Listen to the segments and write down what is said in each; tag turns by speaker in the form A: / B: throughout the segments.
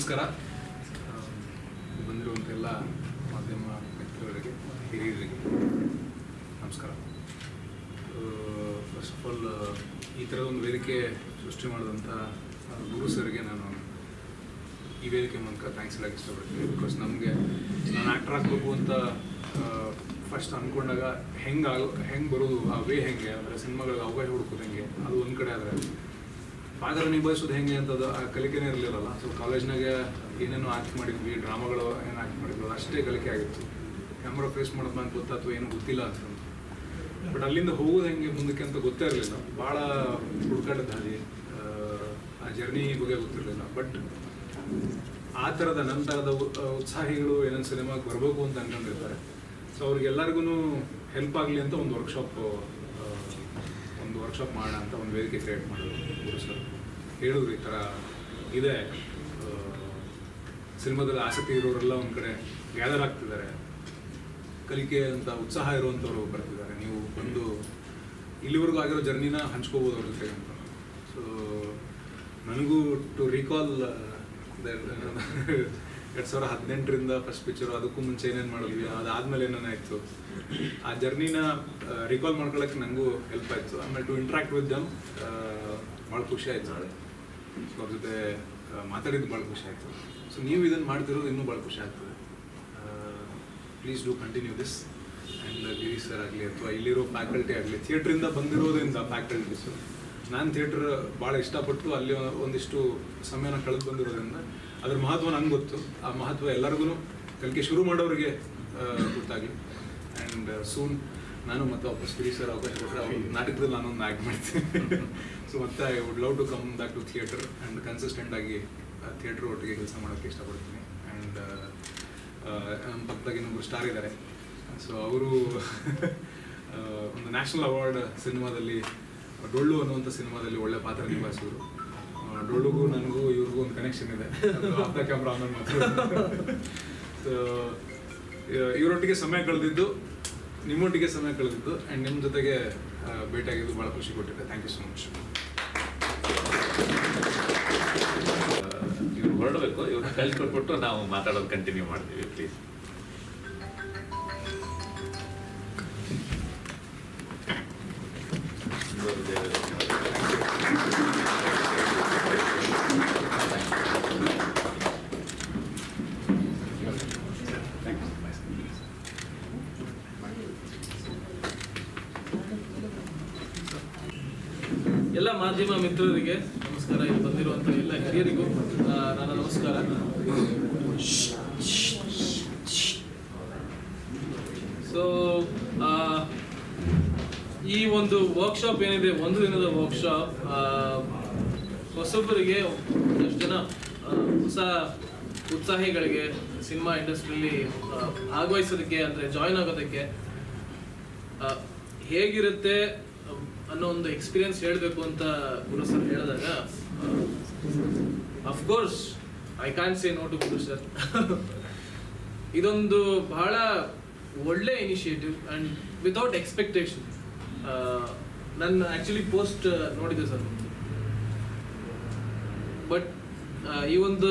A: ನಮಸ್ಕಾರ. ಬಂದಿರುವಂಥ ಎಲ್ಲ ಮಾಧ್ಯಮ ಮಿತ್ರರಿಗೆ, ಹಿರಿಯರಿಗೆ ನಮಸ್ಕಾರ. ಫಸ್ಟ್ ಆಫ್ ಆಲ್ ಈ ಥರದ ಒಂದು ವೇದಿಕೆ ಸೃಷ್ಟಿ ಮಾಡಿದಂಥ ಗುರು ಸರ್ಗೆ ನಾನು ಈ ವೇದಿಕೆ ಮೂಲಕ ಥ್ಯಾಂಕ್ಸ್ ಹೇಳಕ್ಕೆ ಇಷ್ಟಪಡ್ತೀನಿ. ಬಿಕಾಸ್ ನಮಗೆ, ನಾನು ಆ್ಯಕ್ಟರ್ ಆಗಬೇಕು ಅಂತ ಫಸ್ಟ್ ಅಂದ್ಕೊಂಡಾಗ ಹೆಂಗೆ ಹೆಂಗೆ ಬರೋದು, ಆ ವೇ ಹೆಂಗೆ? ಅಂದರೆ ಸಿನಿಮಾಗಳಿಗೆ ಅವಕಾಶ ಹುಡುಕೋದು ಹೆಂಗೆ? ಅದು ಒಂದು ಕಡೆ ಆದರೆ. ಪಾತ್ರ ನಿಭಾಯಿಸೋದು ಹೆಂಗೆ ಅಂತದ್ದು ಆ ಕಲಿಕೆನೇ ಇರಲಿಲ್ಲಲ್ಲ ಸೊ ಕಾಲೇಜ್ನಾಗೆ ಏನೇನು ಆಕ್ಟ್ ಮಾಡಿದ್ವಿ ಡ್ರಾಮಾಗಳು ಏನು ಆಕ್ಟ್ ಮಾಡಿದ್ವಿ ಅಷ್ಟೇ ಕಲಿಕೆ ಆಗಿತ್ತು. ಕ್ಯಾಮ್ರಾ ಫೇಸ್ ಮಾಡೋದು ನಂಗೆ ಗೊತ್ತಾ ಅಥವಾ ಏನೂ ಗೊತ್ತಿಲ್ಲ ಅಂತ. ಬಟ್ ಅಲ್ಲಿಂದ ಹೋಗೋದು ಹೆಂಗೆ ಮುಂದಕ್ಕೆ ಅಂತ ಗೊತ್ತೇ ಇರಲಿಲ್ಲ. ಭಾಳ ಹುಡುಕಾಟದ ಹಾದಿ ಆ, ಜರ್ನಿ ಬಗ್ಗೆ ಗೊತ್ತಿರಲಿಲ್ಲ. ಬಟ್ ಆ ಥರದ ನಂತರದ ಉತ್ಸಾಹಿಗಳು ಏನೇನು ಸಿನಿಮಾಗೆ ಬರಬೇಕು ಅಂತ ಅನ್ಕೊಂಡಿರ್ತಾರೆ. ಸೊ ಅವ್ರಿಗೆಲ್ಲರಿಗೂ ಹೆಲ್ಪ್ ಆಗಲಿ ಅಂತ ಒಂದು ವರ್ಕ್ಶಾಪ್ ವರ್ಕ್ಶಾಪ್ ಮಾಡೋಣ ಅಂತ ಒಂದು ವೇದಿಕೆ ಕ್ರಿಯೇಟ್ ಮಾಡಿದ್ರು ಸರ್. ಹೇಳಿದ್ರು ಈ ಥರ ಇದೆ. ಸಿನಿಮಾದಲ್ಲಿ ಆಸಕ್ತಿ ಇರೋರೆಲ್ಲ ಒಂದು ಕಡೆ ಗ್ಯಾದರ್ ಆಗ್ತಿದ್ದಾರೆ. ಕಲಿಕೆ ಅಂತ ಉತ್ಸಾಹ ಇರುವಂಥವ್ರು ಬರ್ತಿದ್ದಾರೆ. ನೀವು ಬಂದು ಇಲ್ಲಿವರೆಗೂ ಆಗಿರೋ ಜರ್ನಿನ ಹಂಚ್ಕೋಬೋದು ಅವ್ರ ಜೊತೆಗೆ ಅಂತ. ಸೊ ನನಗೂ ಟು ರೀಕಾಲ್ ಎರಡು ಸಾವಿರ ಹದಿನೆಂಟರಿಂದ ಫಸ್ಟ್ ಪಿಕ್ಚರು ಅದಕ್ಕೂ ಮುಂಚೆ ಏನೇನು ಮಾಡಿದ್ವಿ, ಅದಾದ್ಮೇಲೆ ಏನೇನಾಯಿತು ಆ ಜರ್ನಿನ ರಿಕಾಲ್ ಮಾಡ್ಕೊಳಕ್ಕೆ ನನಗೂ ಹೆಲ್ಪ್ ಆಯಿತು. ಆಮೇಲೆ ಟು ಇಂಟ್ರಾಕ್ಟ್ ವಿತ್ ದಮ್ ಭಾಳ ಖುಷಿ ಆಯ್ತು ಸೊ ಅವ್ರ ಜೊತೆ ಮಾತಾಡಿದ್ದು ಭಾಳ ಖುಷಿ ಆಯಿತು. ಸೊ ನೀವು ಇದನ್ನು ಮಾಡ್ತಿರೋದು ಇನ್ನೂ ಭಾಳ ಖುಷಿ ಆಗ್ತದೆ. Please do continue this and Giri sir ಆಗಲಿ ಅಥವಾ ಇಲ್ಲಿರೋ ಫ್ಯಾಕಲ್ಟಿ ಆಗಲಿ ಥಿಯೇಟ್ರಿಂದ ಬಂದಿರೋದ್ರಿಂದ ಫ್ಯಾಕಲ್ಟೀಸು ನಾನು ಥಿಯೇಟ್ರ್ ಭಾಳ ಇಷ್ಟಪಟ್ಟು ಅಲ್ಲಿ ಒಂದಿಷ್ಟು ಸಮಯನ ಕಳೆದು ಬಂದಿರೋದ್ರಿಂದ ಅದ್ರ ಮಹತ್ವ ನಂಗೆ ಗೊತ್ತು. ಆ ಮಹತ್ವ ಎಲ್ಲರಿಗೂ ಕಲಿಕೆ ಶುರು ಮಾಡೋರಿಗೆ ಗೊತ್ತಾಗಿ ಗೊತ್ತಾಗಲಿ. ಆ್ಯಂಡ್ ಸೂನ್ ನಾನು ಮತ್ತೆ ವಾಪಸ್ ಫ್ರೀ ಸರ್ ಅವಕಾಶ ಕೊಟ್ಟರೆ ಅವ್ರ ನಾಟಕದಲ್ಲಿ ನಾನೊಂದು ಆ್ಯಕ್ಟ್ ಮಾಡ್ತೀನಿ. ಸೊ ಮತ್ತೆ I would love to come back to theatre and consistent ಆಗಿ ಥಿಯೇಟರ್ ಒಟ್ಟಿಗೆ ಕೆಲಸ ಮಾಡೋಕ್ಕೆ ಇಷ್ಟಪಡ್ತೀನಿ. ಆ್ಯಂಡ್ ನಮ್ಮ ಪಕ್ಕದಾಗ ಇನ್ನೊಬ್ಬರು ಸ್ಟಾರ್ ಇದ್ದಾರೆ ಸೊ ಅವರು ಒಂದು ನ್ಯಾಷನಲ್ ಅವಾರ್ಡ್ ಸಿನಿಮಾದಲ್ಲಿ, ಡೊಳ್ಳು ಅನ್ನುವಂಥ ಸಿನಿಮಾದಲ್ಲಿ ಒಳ್ಳೆ ಪಾತ್ರ ನಿಭಾಯಿಸಿದ್ರು. ಆ, ಡೊಳ್ಳುಗೂ ನನಗೂ ಇವ್ರಿಗೂ ಒಂದು ಕನೆಕ್ಷನ್ ಇದೆ. ಆಫ್ ಕ್ಯಾಮ್ರಾ ಆಮೇಲೆ ಮಾತ್ರ. ಸೊ ಇವರೊಟ್ಟಿಗೆ ಸಮಯ ಕಳೆದಿದ್ದು ನಿಮ್ಮೊಟ್ಟಿಗೆ ಸಮಯ ಕಳೆದಿದ್ದು ಆ್ಯಂಡ್ ನಿಮ್ಮ ಜೊತೆಗೆ ಭೇಟಿಯಾಗಿದ್ದು ಭಾಳ ಖುಷಿ ಕೊಟ್ಟಿದೆ. ಥ್ಯಾಂಕ್ ಯು ಸೊ ಮಚ್
B: ಇವ್ರು ಹೊರಡಬೇಕು. ಇವ್ರನ್ನ ಕಳ್ಸಿಕೊಟ್ಬಿಟ್ಟು ನಾವು ಮಾತಾಡೋದು ಕಂಟಿನ್ಯೂ ಮಾಡ್ತೀವಿ ಪ್ಲೀಸ್
C: ಮಾಧ್ಯಮ ಮಿತ್ರರಿಗೆ ನಮಸ್ಕಾರ. ಇಲ್ಲಿ ಬಂದಿರುವಂಥ ಎಲ್ಲ ಹಿರಿಯರಿಗೂ ನನ್ನ ನಮಸ್ಕಾರ. ಸೊ ಈ ಒಂದು ವರ್ಕ್ಶಾಪ್ ಏನಿದೆ, ಒಂದು ದಿನದ ವರ್ಕ್ಶಾಪ್ ಹೊಸಬರಿಗೆ ಒಂದಷ್ಟು ಜನ ಹೊಸ ಉತ್ಸಾಹಿಗಳಿಗೆ, ಸಿನಿಮಾ ಇಂಡಸ್ಟ್ರಿಯಲ್ಲಿ ಭಾಗವಹಿಸೋದಕ್ಕೆ, ಅಂದರೆ ಜಾಯ್ನ್ ಆಗೋದಕ್ಕೆ ಹೇಗಿರುತ್ತೆ ಅನ್ನೋ ಒಂದು ಎಕ್ಸ್ಪೀರಿಯನ್ಸ್ ಹೇಳಬೇಕು ಅಂತ ಗುರು ಸರ್ ಹೇಳಿದಾಗ of course I can say no to Guru sir ಇದೊಂದು ಬಹಳ ಒಳ್ಳೆ ಇನಿಷಿಯೇಟಿವ್ ಆ್ಯಂಡ್ ವಿತೌಟ್ ಎಕ್ಸ್ಪೆಕ್ಟೇಷನ್ ನನ್ನ ಆ್ಯಕ್ಚುಲಿ ಪೋಸ್ಟ್ ನೋಡಿದೆ ಸರ್ ಬಟ್ ಈ ಒಂದು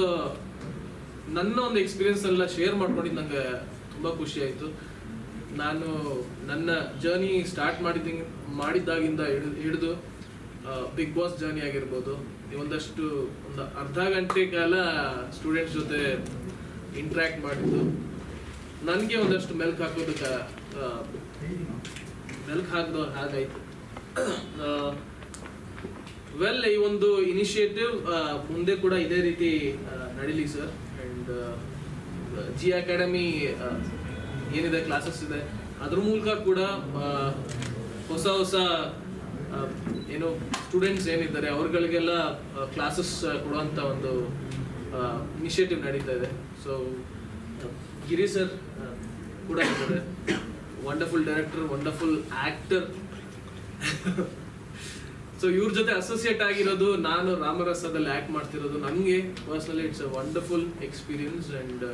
C: ನನ್ನ ಒಂದು ಎಕ್ಸ್ಪೀರಿಯನ್ಸ್ ಎಲ್ಲ ಶೇರ್ ಮಾಡ್ಕೊಂಡಿದ್ದು ನಂಗೆ ತುಂಬ ಖುಷಿ ಆಯಿತು. ನಾನು ನನ್ನ ಜರ್ನಿ ಸ್ಟಾರ್ಟ್ ಮಾಡಿದ್ದ ಮಾಡಿದ್ದಾಗಿಂದ ಹಿಡಿದು ಬಿಗ್ ಬಾಸ್ ಜರ್ನಿ ಆಗಿರ್ಬೋದು. ಒಂದಷ್ಟು, ಒಂದು ಅರ್ಧ ಗಂಟೆ ಕಾಲ ಸ್ಟೂಡೆಂಟ್ಸ್ ಜೊತೆ ಇಂಟ್ರ್ಯಾಕ್ಟ್ ಮಾಡಿದ್ದು. ನನಗೆ ಒಂದಷ್ಟು ಮೆಲ್ಕ್ ಹಾಕೋದಕ್ಕೆ ಮೆಲ್ಕ್ ಹಾಕಿದವ್ರು ಹಾಗಾಯ್ತು ವೆಲ್ ಈ ಒಂದು ಇನಿಷಿಯೇಟಿವ್ ಮುಂದೆ ಕೂಡ ಇದೇ ರೀತಿ ನಡೀಲಿ ಸರ್ ಆ್ಯಂಡ್ ಜಿ ಅಕಾಡೆಮಿ ಏನಿದೆ ಕ್ಲಾಸಸ್ ಇದೆ, ಅದ್ರ ಮೂಲಕ ಕೂಡ ಹೊಸ ಹೊಸ ಏನು ಸ್ಟೂಡೆಂಟ್ಸ್ ಏನಿದ್ದಾರೆ, ಅವ್ರಗಳಿಗೆಲ್ಲ ಕ್ಲಾಸಸ್ ಕೊಡುವಂಥ ಒಂದು ಇನಿಷಿಯೇಟಿವ್ ನಡೀತಾ ಇದೆ. ಸೊ ಗಿರಿ ಸರ್ ಕೂಡ ಇದ್ದಾರೆ. Wonderful director wonderful actor so ಇವ್ರ ಜೊತೆ ಅಸೋಸಿಯೇಟ್ ಆಗಿರೋದು ನಾನು ರಾಮರಸದಲ್ಲಿ ಆಕ್ಟ್ ಮಾಡ್ತಿರೋದು. ನನಗೆ personally it's a wonderful experience and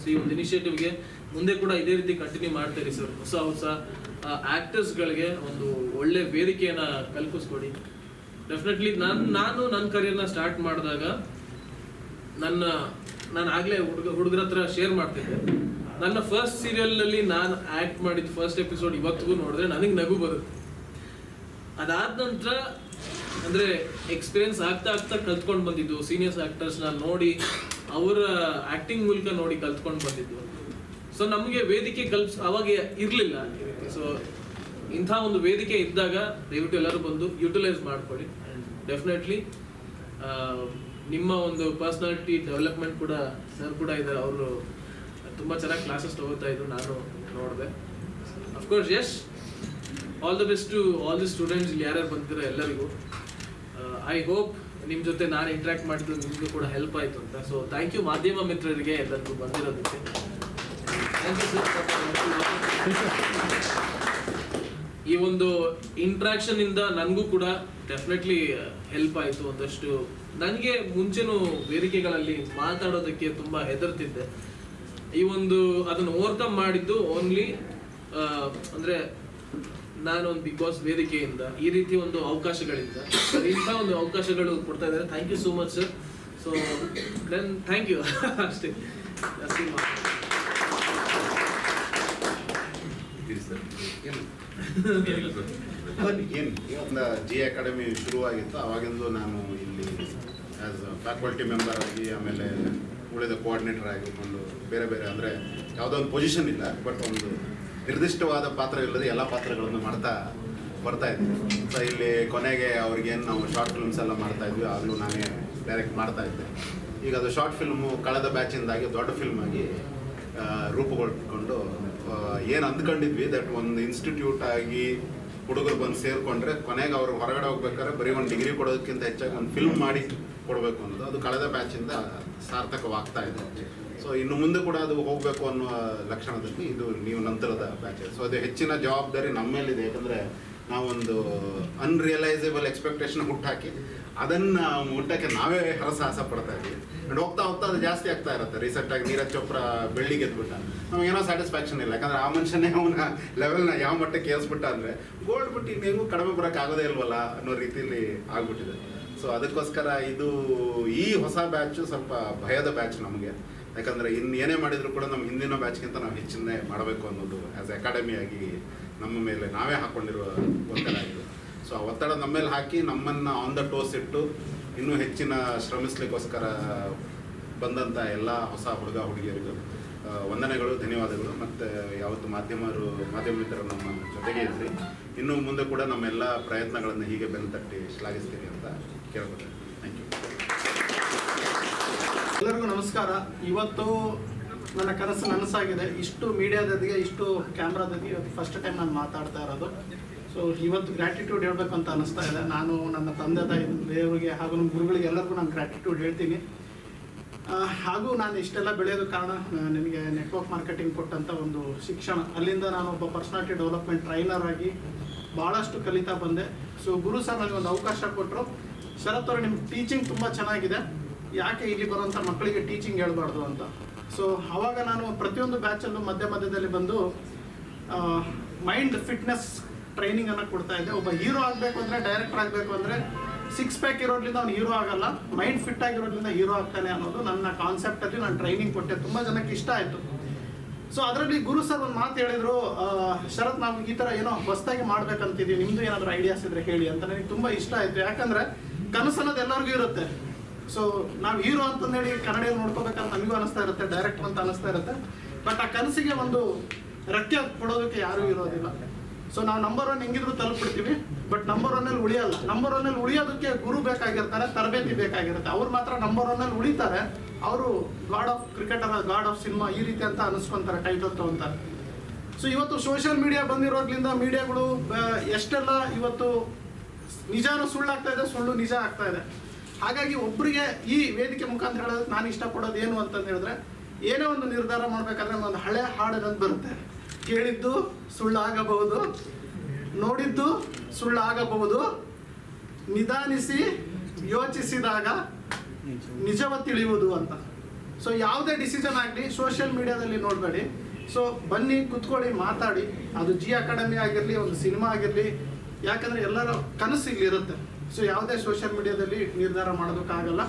C: so ಈ ಒಂದು ಇನಿಷಿಯೇಟಿವ್ಗೆ ಮುಂದೆ ಕೂಡ ಇದೇ ರೀತಿ ಕಂಟಿನ್ಯೂ ಮಾಡ್ತೀರಿ ಸರ್ ಹೊಸ ಹೊಸ ಆಕ್ಟರ್ಸ್ಗಳಿಗೆ ಒಂದು ಒಳ್ಳೆ ವೇದಿಕೆಯನ್ನ ಕಲ್ಪಿಸ್ಕೊಡಿ. ಡೆಫಿನೆಟ್ಲಿ ನಾನು ನಾನು ನನ್ನ ಕರಿಯರ್ನ ಸ್ಟಾರ್ಟ್ ಮಾಡಿದಾಗ ನನ್ನ, ನಾನು ಆಗಲೇ ಹುಡುಗ, ಹುಡುಗರ ಹತ್ರ ಶೇರ್ ಮಾಡ್ತಿದ್ದೆ. ನನ್ನ ಫಸ್ಟ್ ಸೀರಿಯಲ್ನಲ್ಲಿ ನಾನು ಆ್ಯಕ್ಟ್ ಮಾಡಿದ ಫಸ್ಟ್ ಎಪಿಸೋಡ್ ಇವತ್ತಿಗೂ ನೋಡಿದ್ರೆ ನನಗೆ ನಗು ಬರುತ್ತೆ. ಅದಾದ ನಂತರ ಅಂದರೆ ಎಕ್ಸ್ಪೀರಿಯನ್ಸ್ ಆಗ್ತಾ ಆಗ್ತಾ ಕಲ್ತ್ಕೊಂಡು ಬಂದಿದ್ದು ಸೀನಿಯರ್ಸ್ ಆ್ಯಕ್ಟರ್ಸ್ನ ನೋಡಿ, ಅವರ ಆ್ಯಕ್ಟಿಂಗ್ ಮೂಲಕ ನೋಡಿ ಕಲ್ತ್ಕೊಂಡು ಬಂದಿದ್ದು. ಸೊ ನಮಗೆ ವೇದಿಕೆ ಕಲ್ಪಿಸ್ ಅವಾಗ ಇರಲಿಲ್ಲ ಸೊ ಇಂಥ ಒಂದು ವೇದಿಕೆ ಇದ್ದಾಗ ದಯವಿಟ್ಟು ಎಲ್ಲರೂ ಬಂದು ಯುಟಿಲೈಸ್ ಮಾಡ್ಕೊಳ್ಳಿ. ಆ್ಯಂಡ್ ಡೆಫಿನೆಟ್ಲಿ ನಿಮ್ಮ ಒಂದು ಪರ್ಸ್ನಾಲಿಟಿ ಡೆವಲಪ್ಮೆಂಟ್ ಕೂಡ ಸರ್ ಕೂಡ ಇದ್ದಾರೆ ಅವರು ತುಂಬ ಚೆನ್ನಾಗಿ ಕ್ಲಾಸಸ್ ತಗೋತಾ ಇದ್ರು. ನಾನು ನೋಡಿದೆ. Of course wish all the best to all the students ಇಲ್ಲಿ ಯಾರ್ಯಾರು ಬಂದಿರೋ ಎಲ್ಲರಿಗೂ. ಐ ಹೋಪ್ ನಿಮ್ಮ ಜೊತೆ ನಾನು ಇಂಟ್ರಾಕ್ಟ್ ಮಾಡಿದ್ದು ನಿಮಗೂ ಕೂಡ ಹೆಲ್ಪ್ ಆಯಿತು ಅಂತ. ಸೊ ಥ್ಯಾಂಕ್ ಯು ಮಾಧ್ಯಮ ಮಿತ್ರರಿಗೆ ಎಲ್ಲರಿಗೂ ಬಂದಿರೋದಕ್ಕೆ. ಈ ಒಂದು ಇಂಟ್ರಾಕ್ಷನ್ ಇಂದ ನನಗೂ ಕೂಡ ಡೆಫಿನೆಟ್ಲಿ ಹೆಲ್ಪ್ ಆಯಿತು ಒಂದಷ್ಟು. ನನಗೆ ಮುಂಚೆನೂ ವೇದಿಕೆಗಳಲ್ಲಿ ಮಾತಾಡೋದಕ್ಕೆ ತುಂಬ ಹೆದರ್ತಿದ್ದೆ. ಈ ಒಂದು ಅದನ್ನು ಓವರ್ಕಮ್ ಮಾಡಿದ್ದು ಓನ್ಲಿ ಅಂದರೆ ನಾನು ಒಂದು ಬಿಗ್ ಬಾಸ್ ವೇದಿಕೆಯಿಂದ, ಈ ರೀತಿ ಒಂದು ಅವಕಾಶಗಳಿಂದ. ಇಂಥ ಒಂದು ಅವಕಾಶಗಳು ಕೊಡ್ತಾ ಇದ್ದಾರೆ. Thank you so much sir so then thank you ಅಷ್ಟೇ ಜಾಸ್ತಿ ಮಾತು.
B: ಇರಿ ಸರ್
D: ಏನು ಜಿ ಅಕಾಡೆಮಿ ಶುರುವಾಗಿತ್ತು. ಆವಾಗಿಂದು ನಾನು ಇಲ್ಲಿ ಆ್ಯಸ್ ಫ್ಯಾಕಲ್ಟಿ ಮೆಂಬರ್ ಆಗಿ ಆಮೇಲೆ ಉಳಿದ ಕೋಆರ್ಡಿನೇಟರ್ ಆಗಿಕೊಂಡು ಬೇರೆ ಬೇರೆ ಅಂದರೆ ಯಾವುದೋ ಒಂದು ಪೊಸಿಷನ್ ಇಲ್ಲ ಬಟ್ ಒಂದು ನಿರ್ದಿಷ್ಟವಾದ ಪಾತ್ರ ಇಲ್ಲದೆ ಎಲ್ಲ ಪಾತ್ರಗಳನ್ನು ಮಾಡ್ತಾ ಬರ್ತಾ ಇದ್ವಿ ಸೊ ಇಲ್ಲಿ ಕೊನೆಗೆ ಅವ್ರಿಗೇನು ನಾವು ಶಾರ್ಟ್ ಫಿಲ್ಮ್ಸ್ ಎಲ್ಲ ಮಾಡ್ತಾ ಇದ್ವಿ, ಆಗಲೂ ನಾನೇ ಡೈರೆಕ್ಟ್ ಮಾಡ್ತಾ ಇದ್ದೆ. ಈಗ ಅದು ಶಾರ್ಟ್ ಫಿಲ್ಮು ಕಳೆದ ಬ್ಯಾಚಿಂದಾಗಿ ದೊಡ್ಡ ಫಿಲ್ಮ್ ಆಗಿ ರೂಪುಗೊಳ್ಕೊಂಡು ಏನು ಅಂದ್ಕೊಂಡಿದ್ವಿ? ದಟ್ ಒಂದು ಇನ್ಸ್ಟಿಟ್ಯೂಟ್ ಆಗಿ ಹುಡುಗರು ಬಂದು ಸೇರಿಕೊಂಡ್ರೆ ಕೊನೆಗೆ ಅವ್ರು ಹೊರಗಡೆ ಹೋಗ್ಬೇಕಾದ್ರೆ ಬರೀ ಒಂದು ಡಿಗ್ರಿ ಕೊಡೋದಕ್ಕಿಂತ ಹೆಚ್ಚಾಗಿ ಒಂದು ಫಿಲ್ಮ್ ಮಾಡಿ ಕೊಡಬೇಕು ಅನ್ನೋದು. ಅದು ಕಳೆದ ಬ್ಯಾಚಿಂದ ಸಾರ್ಥಕವಾಗ್ತಾ ಇದೆ. ಸೊ ಇನ್ನು ಮುಂದೆ ಕೂಡ ಅದು ಹೋಗಬೇಕು ಅನ್ನೋ ಲಕ್ಷಣದಲ್ಲಿ ಇದು ನೀವು ನಂತರದ ಬ್ಯಾಚ್ ಸೊ ಅದು ಹೆಚ್ಚಿನ ಜವಾಬ್ದಾರಿ ನಮ್ಮ ಮೇಲಿದೆ ಯಾಕಂದರೆ ನಾವೊಂದು ಅನ್ರಿಯಲೈಸೇಬಲ್ ಎಕ್ಸ್ಪೆಕ್ಟೇಷನ್ ಹುಟ್ಟಾಕಿ ಅದನ್ನು ಮುಟ್ಟಕ್ಕೆ ನಾವೇ ಹರಸಾಹಸ ಪಡ್ತಾ ಇದ್ದೀವಿ ಅಂಡ್ ಹೋಗ್ತಾ ಹೋಗ್ತಾ ಅದು ಜಾಸ್ತಿ ಆಗ್ತಾ ಇರುತ್ತೆ. ರೀಸೆಂಟ್ ಆಗಿ ನೀರಜ್ ಚೋಪ್ರಾ ಬೆಳ್ಳಿ ಗೆದ್ಬಿಟ್ಟ. ನಮಗೇನೋ ಸ್ಯಾಟಿಸ್ಫ್ಯಾಕ್ಷನ್ ಇಲ್ಲ. ಯಾಕಂದ್ರೆ ಆ ಮನುಷ್ಯನೇ ಅವನ ಲೆವೆಲ್ನ ಯಾವ ಮಟ್ಟಕ್ಕೆ ಏರಿಸ್ಬಿಟ್ಟ ಅಂದ್ರೆ ಗೋಲ್ಡ್ ಬಿಟ್ಟು ಇನ್ನೇನು ಕಡಿಮೆ ಬರೋಕ್ಕಾಗೋದೇ ಇಲ್ವಲ್ಲ ಅನ್ನೋ ರೀತಿಯಲ್ಲಿ ಆಗ್ಬಿಟ್ಟಿದೆ. ಸೊ ಅದಕ್ಕೋಸ್ಕರ ಇದು ಈ ಹೊಸ ಬ್ಯಾಚ್ ಸ್ವಲ್ಪ ಭಯದ ಬ್ಯಾಚ್ ನಮಗೆ. ಯಾಕಂದರೆ ಇನ್ನು ಏನೇ ಮಾಡಿದ್ರು ಕೂಡ ನಮ್ಮ ಹಿಂದಿನ ಬ್ಯಾಚ್ಗಿಂತ ನಾವು ಹೆಚ್ಚಿನ ಮಾಡಬೇಕು ಅನ್ನೋದು ಆ್ಯಸ್ ಅಕಾಡೆಮಿಯಾಗಿ ನಮ್ಮ ಮೇಲೆ ನಾವೇ ಹಾಕ್ಕೊಂಡಿರುವ ಒತ್ತಡ ಇದು. ಸೊ ಆ ಒತ್ತಡ ನಮ್ಮ ಮೇಲೆ ಹಾಕಿ ನಮ್ಮನ್ನು ಆನ್ ದ ಟೋಸ್ ಇಟ್ಟು ಇನ್ನೂ ಹೆಚ್ಚಿನ ಶ್ರಮಿಸ್ಲಿಕ್ಕೋಸ್ಕರ ಬಂದಂಥ ಎಲ್ಲ ಹೊಸ ಹುಡುಗ ಹುಡುಗಿಯರಿಗೂ ವಂದನೆಗಳು, ಧನ್ಯವಾದಗಳು. ಮತ್ತು ಯಾವತ್ತು ಮಾಧ್ಯಮರು, ಮಾಧ್ಯಮ ಮಿತ್ರರು ನಮ್ಮ ಜೊತೆಗೆ ಇದ್ರಿ. ಇನ್ನು ಮುಂದೆ ಕೂಡ ನಮ್ಮೆಲ್ಲ ಪ್ರಯತ್ನಗಳನ್ನು ಹೀಗೆ ಬೆನ್ನು ತಟ್ಟಿ ಶ್ಲಾಘಿಸ್ತೀನಿ ಅಂತ ಕೇಳ್ಬೋದು ಥ್ಯಾಂಕ್ ಯು
E: ಎಲ್ಲರಿಗೂ ನಮಸ್ಕಾರ. ಇವತ್ತು ನನ್ನ ಕನಸು ನನಸಾಗಿದೆ. ಇಷ್ಟು ಮೀಡಿಯಾದೊಂದಿಗೆ, ಇಷ್ಟು ಕ್ಯಾಮ್ರಾದೊಂದಿಗೆ ಇವತ್ತು ಫಸ್ಟ್ ಟೈಮ್ ನಾನು ಮಾತಾಡ್ತಾ ಇರೋದು. ಸೊ ಇವತ್ತು ಗ್ರ್ಯಾಟಿಟ್ಯೂಡ್ ಅಂತ ಅನಿಸ್ತಾ ಇದೆ. ನಾನು ನನ್ನ ತಂದೆ, ತಾಯಿ, ದೇವರಿಗೆ ಹಾಗೂ ನಮ್ಮ ಗುರುಗಳಿಗೆ ಎಲ್ಲರಿಗೂ ನಾನು ಗ್ರ್ಯಾಟಿಟ್ಯೂಡ್ ಹೇಳ್ತೀನಿ. ಹಾಗೂ ನಾನು ಇಷ್ಟೆಲ್ಲ ಬೆಳೆಯೋದು ಕಾರಣ ನಿಮಗೆ ನೆಟ್ವರ್ಕ್ ಮಾರ್ಕೆಟಿಂಗ್ ಕೊಟ್ಟಂಥ ಒಂದು ಶಿಕ್ಷಣ. ಅಲ್ಲಿಂದ ನಾನು ಒಬ್ಬ ಪರ್ಸನಾಲಿಟಿ ಡೆವಲಪ್ಮೆಂಟ್ ಟ್ರೈನರ್ ಆಗಿ ಭಾಳಷ್ಟು ಕಲಿತಾ ಬಂದೆ. ಸೊ ಗುರು ಸರ್ ನನಗೆ ಒಂದು ಅವಕಾಶ ಕೊಟ್ಟರು ಶರತ್ ಅವರು ನಿಮ್ಮ ಟೀಚಿಂಗ್ ತುಂಬ ಚೆನ್ನಾಗಿದೆ. ಯಾಕೆ ಇಲ್ಲಿ ಬರುವಂಥ ಮಕ್ಕಳಿಗೆ ಟೀಚಿಂಗ್ ಹೇಳ್ಬಾರ್ದು ಅಂತ? ಸೊ ಅವಾಗ ನಾನು ಪ್ರತಿಯೊಂದು ಬ್ಯಾಚಲ್ಲೂ ಮಧ್ಯ ಮಧ್ಯದಲ್ಲಿ ಬಂದು ಮೈಂಡ್ ಫಿಟ್ನೆಸ್ ಟ್ರೈನಿಂಗ್ ಅನ್ನ ಕೊಡ್ತಾ ಇದ್ದೆ. ಒಬ್ಬ ಹೀರೋ ಆಗಬೇಕು ಅಂದರೆ ಡೈರೆಕ್ಟರ್ ಆಗಬೇಕು ಅಂದರೆ ಸಿಕ್ಸ್ ಪ್ಯಾಕ್ ಇರೋದ್ರಿಂದ ಅವ್ನು ಹೀರೋ ಆಗಲ್ಲ. ಮೈಂಡ್ ಫಿಟ್ ಆಗಿರೋದ್ರಿಂದ ಹೀರೋ ಆಗ್ತಾನೆ ಅನ್ನೋದು ನನ್ನ ಕಾನ್ಸೆಪ್ಟಲ್ಲಿ ನಾನು ಟ್ರೈನಿಂಗ್ ಕೊಟ್ಟೆ. ತುಂಬ ಜನಕ್ಕೆ ಇಷ್ಟ ಆಯಿತು. ಸೊ ಅದರಲ್ಲಿ ಗುರು ಸರ್ ಒಂದು ಮಾತು ಹೇಳಿದ್ರು ಶರತ್ ನಾವು ಈ ಥರ ಏನೋ ಹೊಸದಾಗಿ ಮಾಡ್ಬೇಕಂತಿದೀವಿ ನಿಮ್ದು ಏನಾದರೂ ಐಡಿಯಾಸ್ ಇದ್ರೆ ಹೇಳಿ ಅಂತ ನನಗೆ ತುಂಬ ಇಷ್ಟ ಆಯಿತು. ಯಾಕಂದರೆ ಕನಸು ಅನ್ನೋದು ಎಲ್ಲರಿಗೂ ಇರುತ್ತೆ. ಸೊ ನಾವು ಹೀರೋ ಅಂತಂದೇಳಿ ಕನ್ನಡ ನೋಡ್ಕೋಬೇಕಂತ ನಮಗೂ ಅನಿಸ್ತಾ ಇರುತ್ತೆ ಡೈರೆಕ್ಟ್ ಅಂತ ಅನಿಸ್ತಾ ಇರುತ್ತೆ. ಬಟ್ ಆ ಕನಸಿಗೆ ಒಂದು ರಕ್ಕೆ ಕೊಡೋದಕ್ಕೆ ಯಾರೂ ಇರೋದಿಲ್ಲ. ಸೊ ನಾವು ನಂಬರ್ ಒನ್ ಹೆಂಗಿದ್ರು ತಲುಪಿಡ್ತೀವಿ ಬಟ್ ನಂಬರ್ ಒನ್ನಲ್ಲಿ ಉಳಿಯಲ್ಲ. ನಂಬರ್ ಒನ್ನಲ್ಲಿ ಉಳಿಯೋದಕ್ಕೆ ಗುರು ಬೇಕಾಗಿರ್ತಾರೆ, ತರಬೇತಿ ಬೇಕಾಗಿರುತ್ತೆ. ಅವ್ರು ಮಾತ್ರ ನಂಬರ್ ಒನ್ನಲ್ಲಿ ಉಳಿತಾರೆ. ಅವರು God of cricketer God of cinema ಈ ರೀತಿ ಅಂತ ಅನಿಸ್ಕೊಂತಾರೆ ಟೈಟಲ್ ತಗೊಂತಾರೆ. ಸೊ ಇವತ್ತು ಸೋಷಿಯಲ್ ಮೀಡಿಯಾ ಬಂದಿರೋದ್ರಿಂದ ಮೀಡಿಯಾಗಳು ಎಷ್ಟೆಲ್ಲ ಇವತ್ತು ನಿಜಾನು ಸುಳ್ಳಾಗ್ತಾ ಇದೆ, ಸುಳ್ಳು ನಿಜ ಆಗ್ತಾ ಇದೆ. ಹಾಗಾಗಿ ಒಬ್ಬರಿಗೆ ಈ ವೇದಿಕೆ ಮುಖಾಂತರ ಹೇಳೋದಕ್ಕೆ ನಾನು ಇಷ್ಟಪಡೋದು ಏನು ಅಂತಂದು ಹೇಳಿದ್ರೆ ಏನೇ ಒಂದು ನಿರ್ಧಾರ ಮಾಡಬೇಕಾದ್ರೆ ಒಂದು ಹಳೆ ಹಾಡನ್ನೊಂದು ಬರುತ್ತೆ. ಕೇಳಿದ್ದು ಸುಳ್ಳಾಗಬಹುದು, ನೋಡಿದ್ದು ಸುಳ್ಳಾಗಬಹುದು, ನಿಧಾನಿಸಿ ಯೋಚಿಸಿದಾಗ ನಿಜವ ತಿಳಿಯುವುದು ಅಂತ. ಸೊ ಯಾವುದೇ ಡಿಸಿಷನ್ ಆಗಲಿ ಸೋಷಿಯಲ್ ಮೀಡಿಯಾದಲ್ಲಿ ನೋಡಬೇಡಿ. ಸೊ ಬನ್ನಿ, ಕುತ್ಕೊಳ್ಳಿ, ಮಾತಾಡಿ. ಅದು ಜಿ ಅಕಾಡೆಮಿ ಆಗಿರಲಿ, ಒಂದು ಸಿನಿಮಾ ಆಗಿರಲಿ, ಯಾಕಂದರೆ ಎಲ್ಲರ ಕನಸು ಇಲ್ಲಿರುತ್ತೆ. ಸೊ ಯಾವುದೇ ಸೋಷಿಯಲ್ ಮೀಡಿಯಾದಲ್ಲಿ ನಿರ್ಧಾರ ಮಾಡೋದಕ್ಕಾಗಲ್ಲ.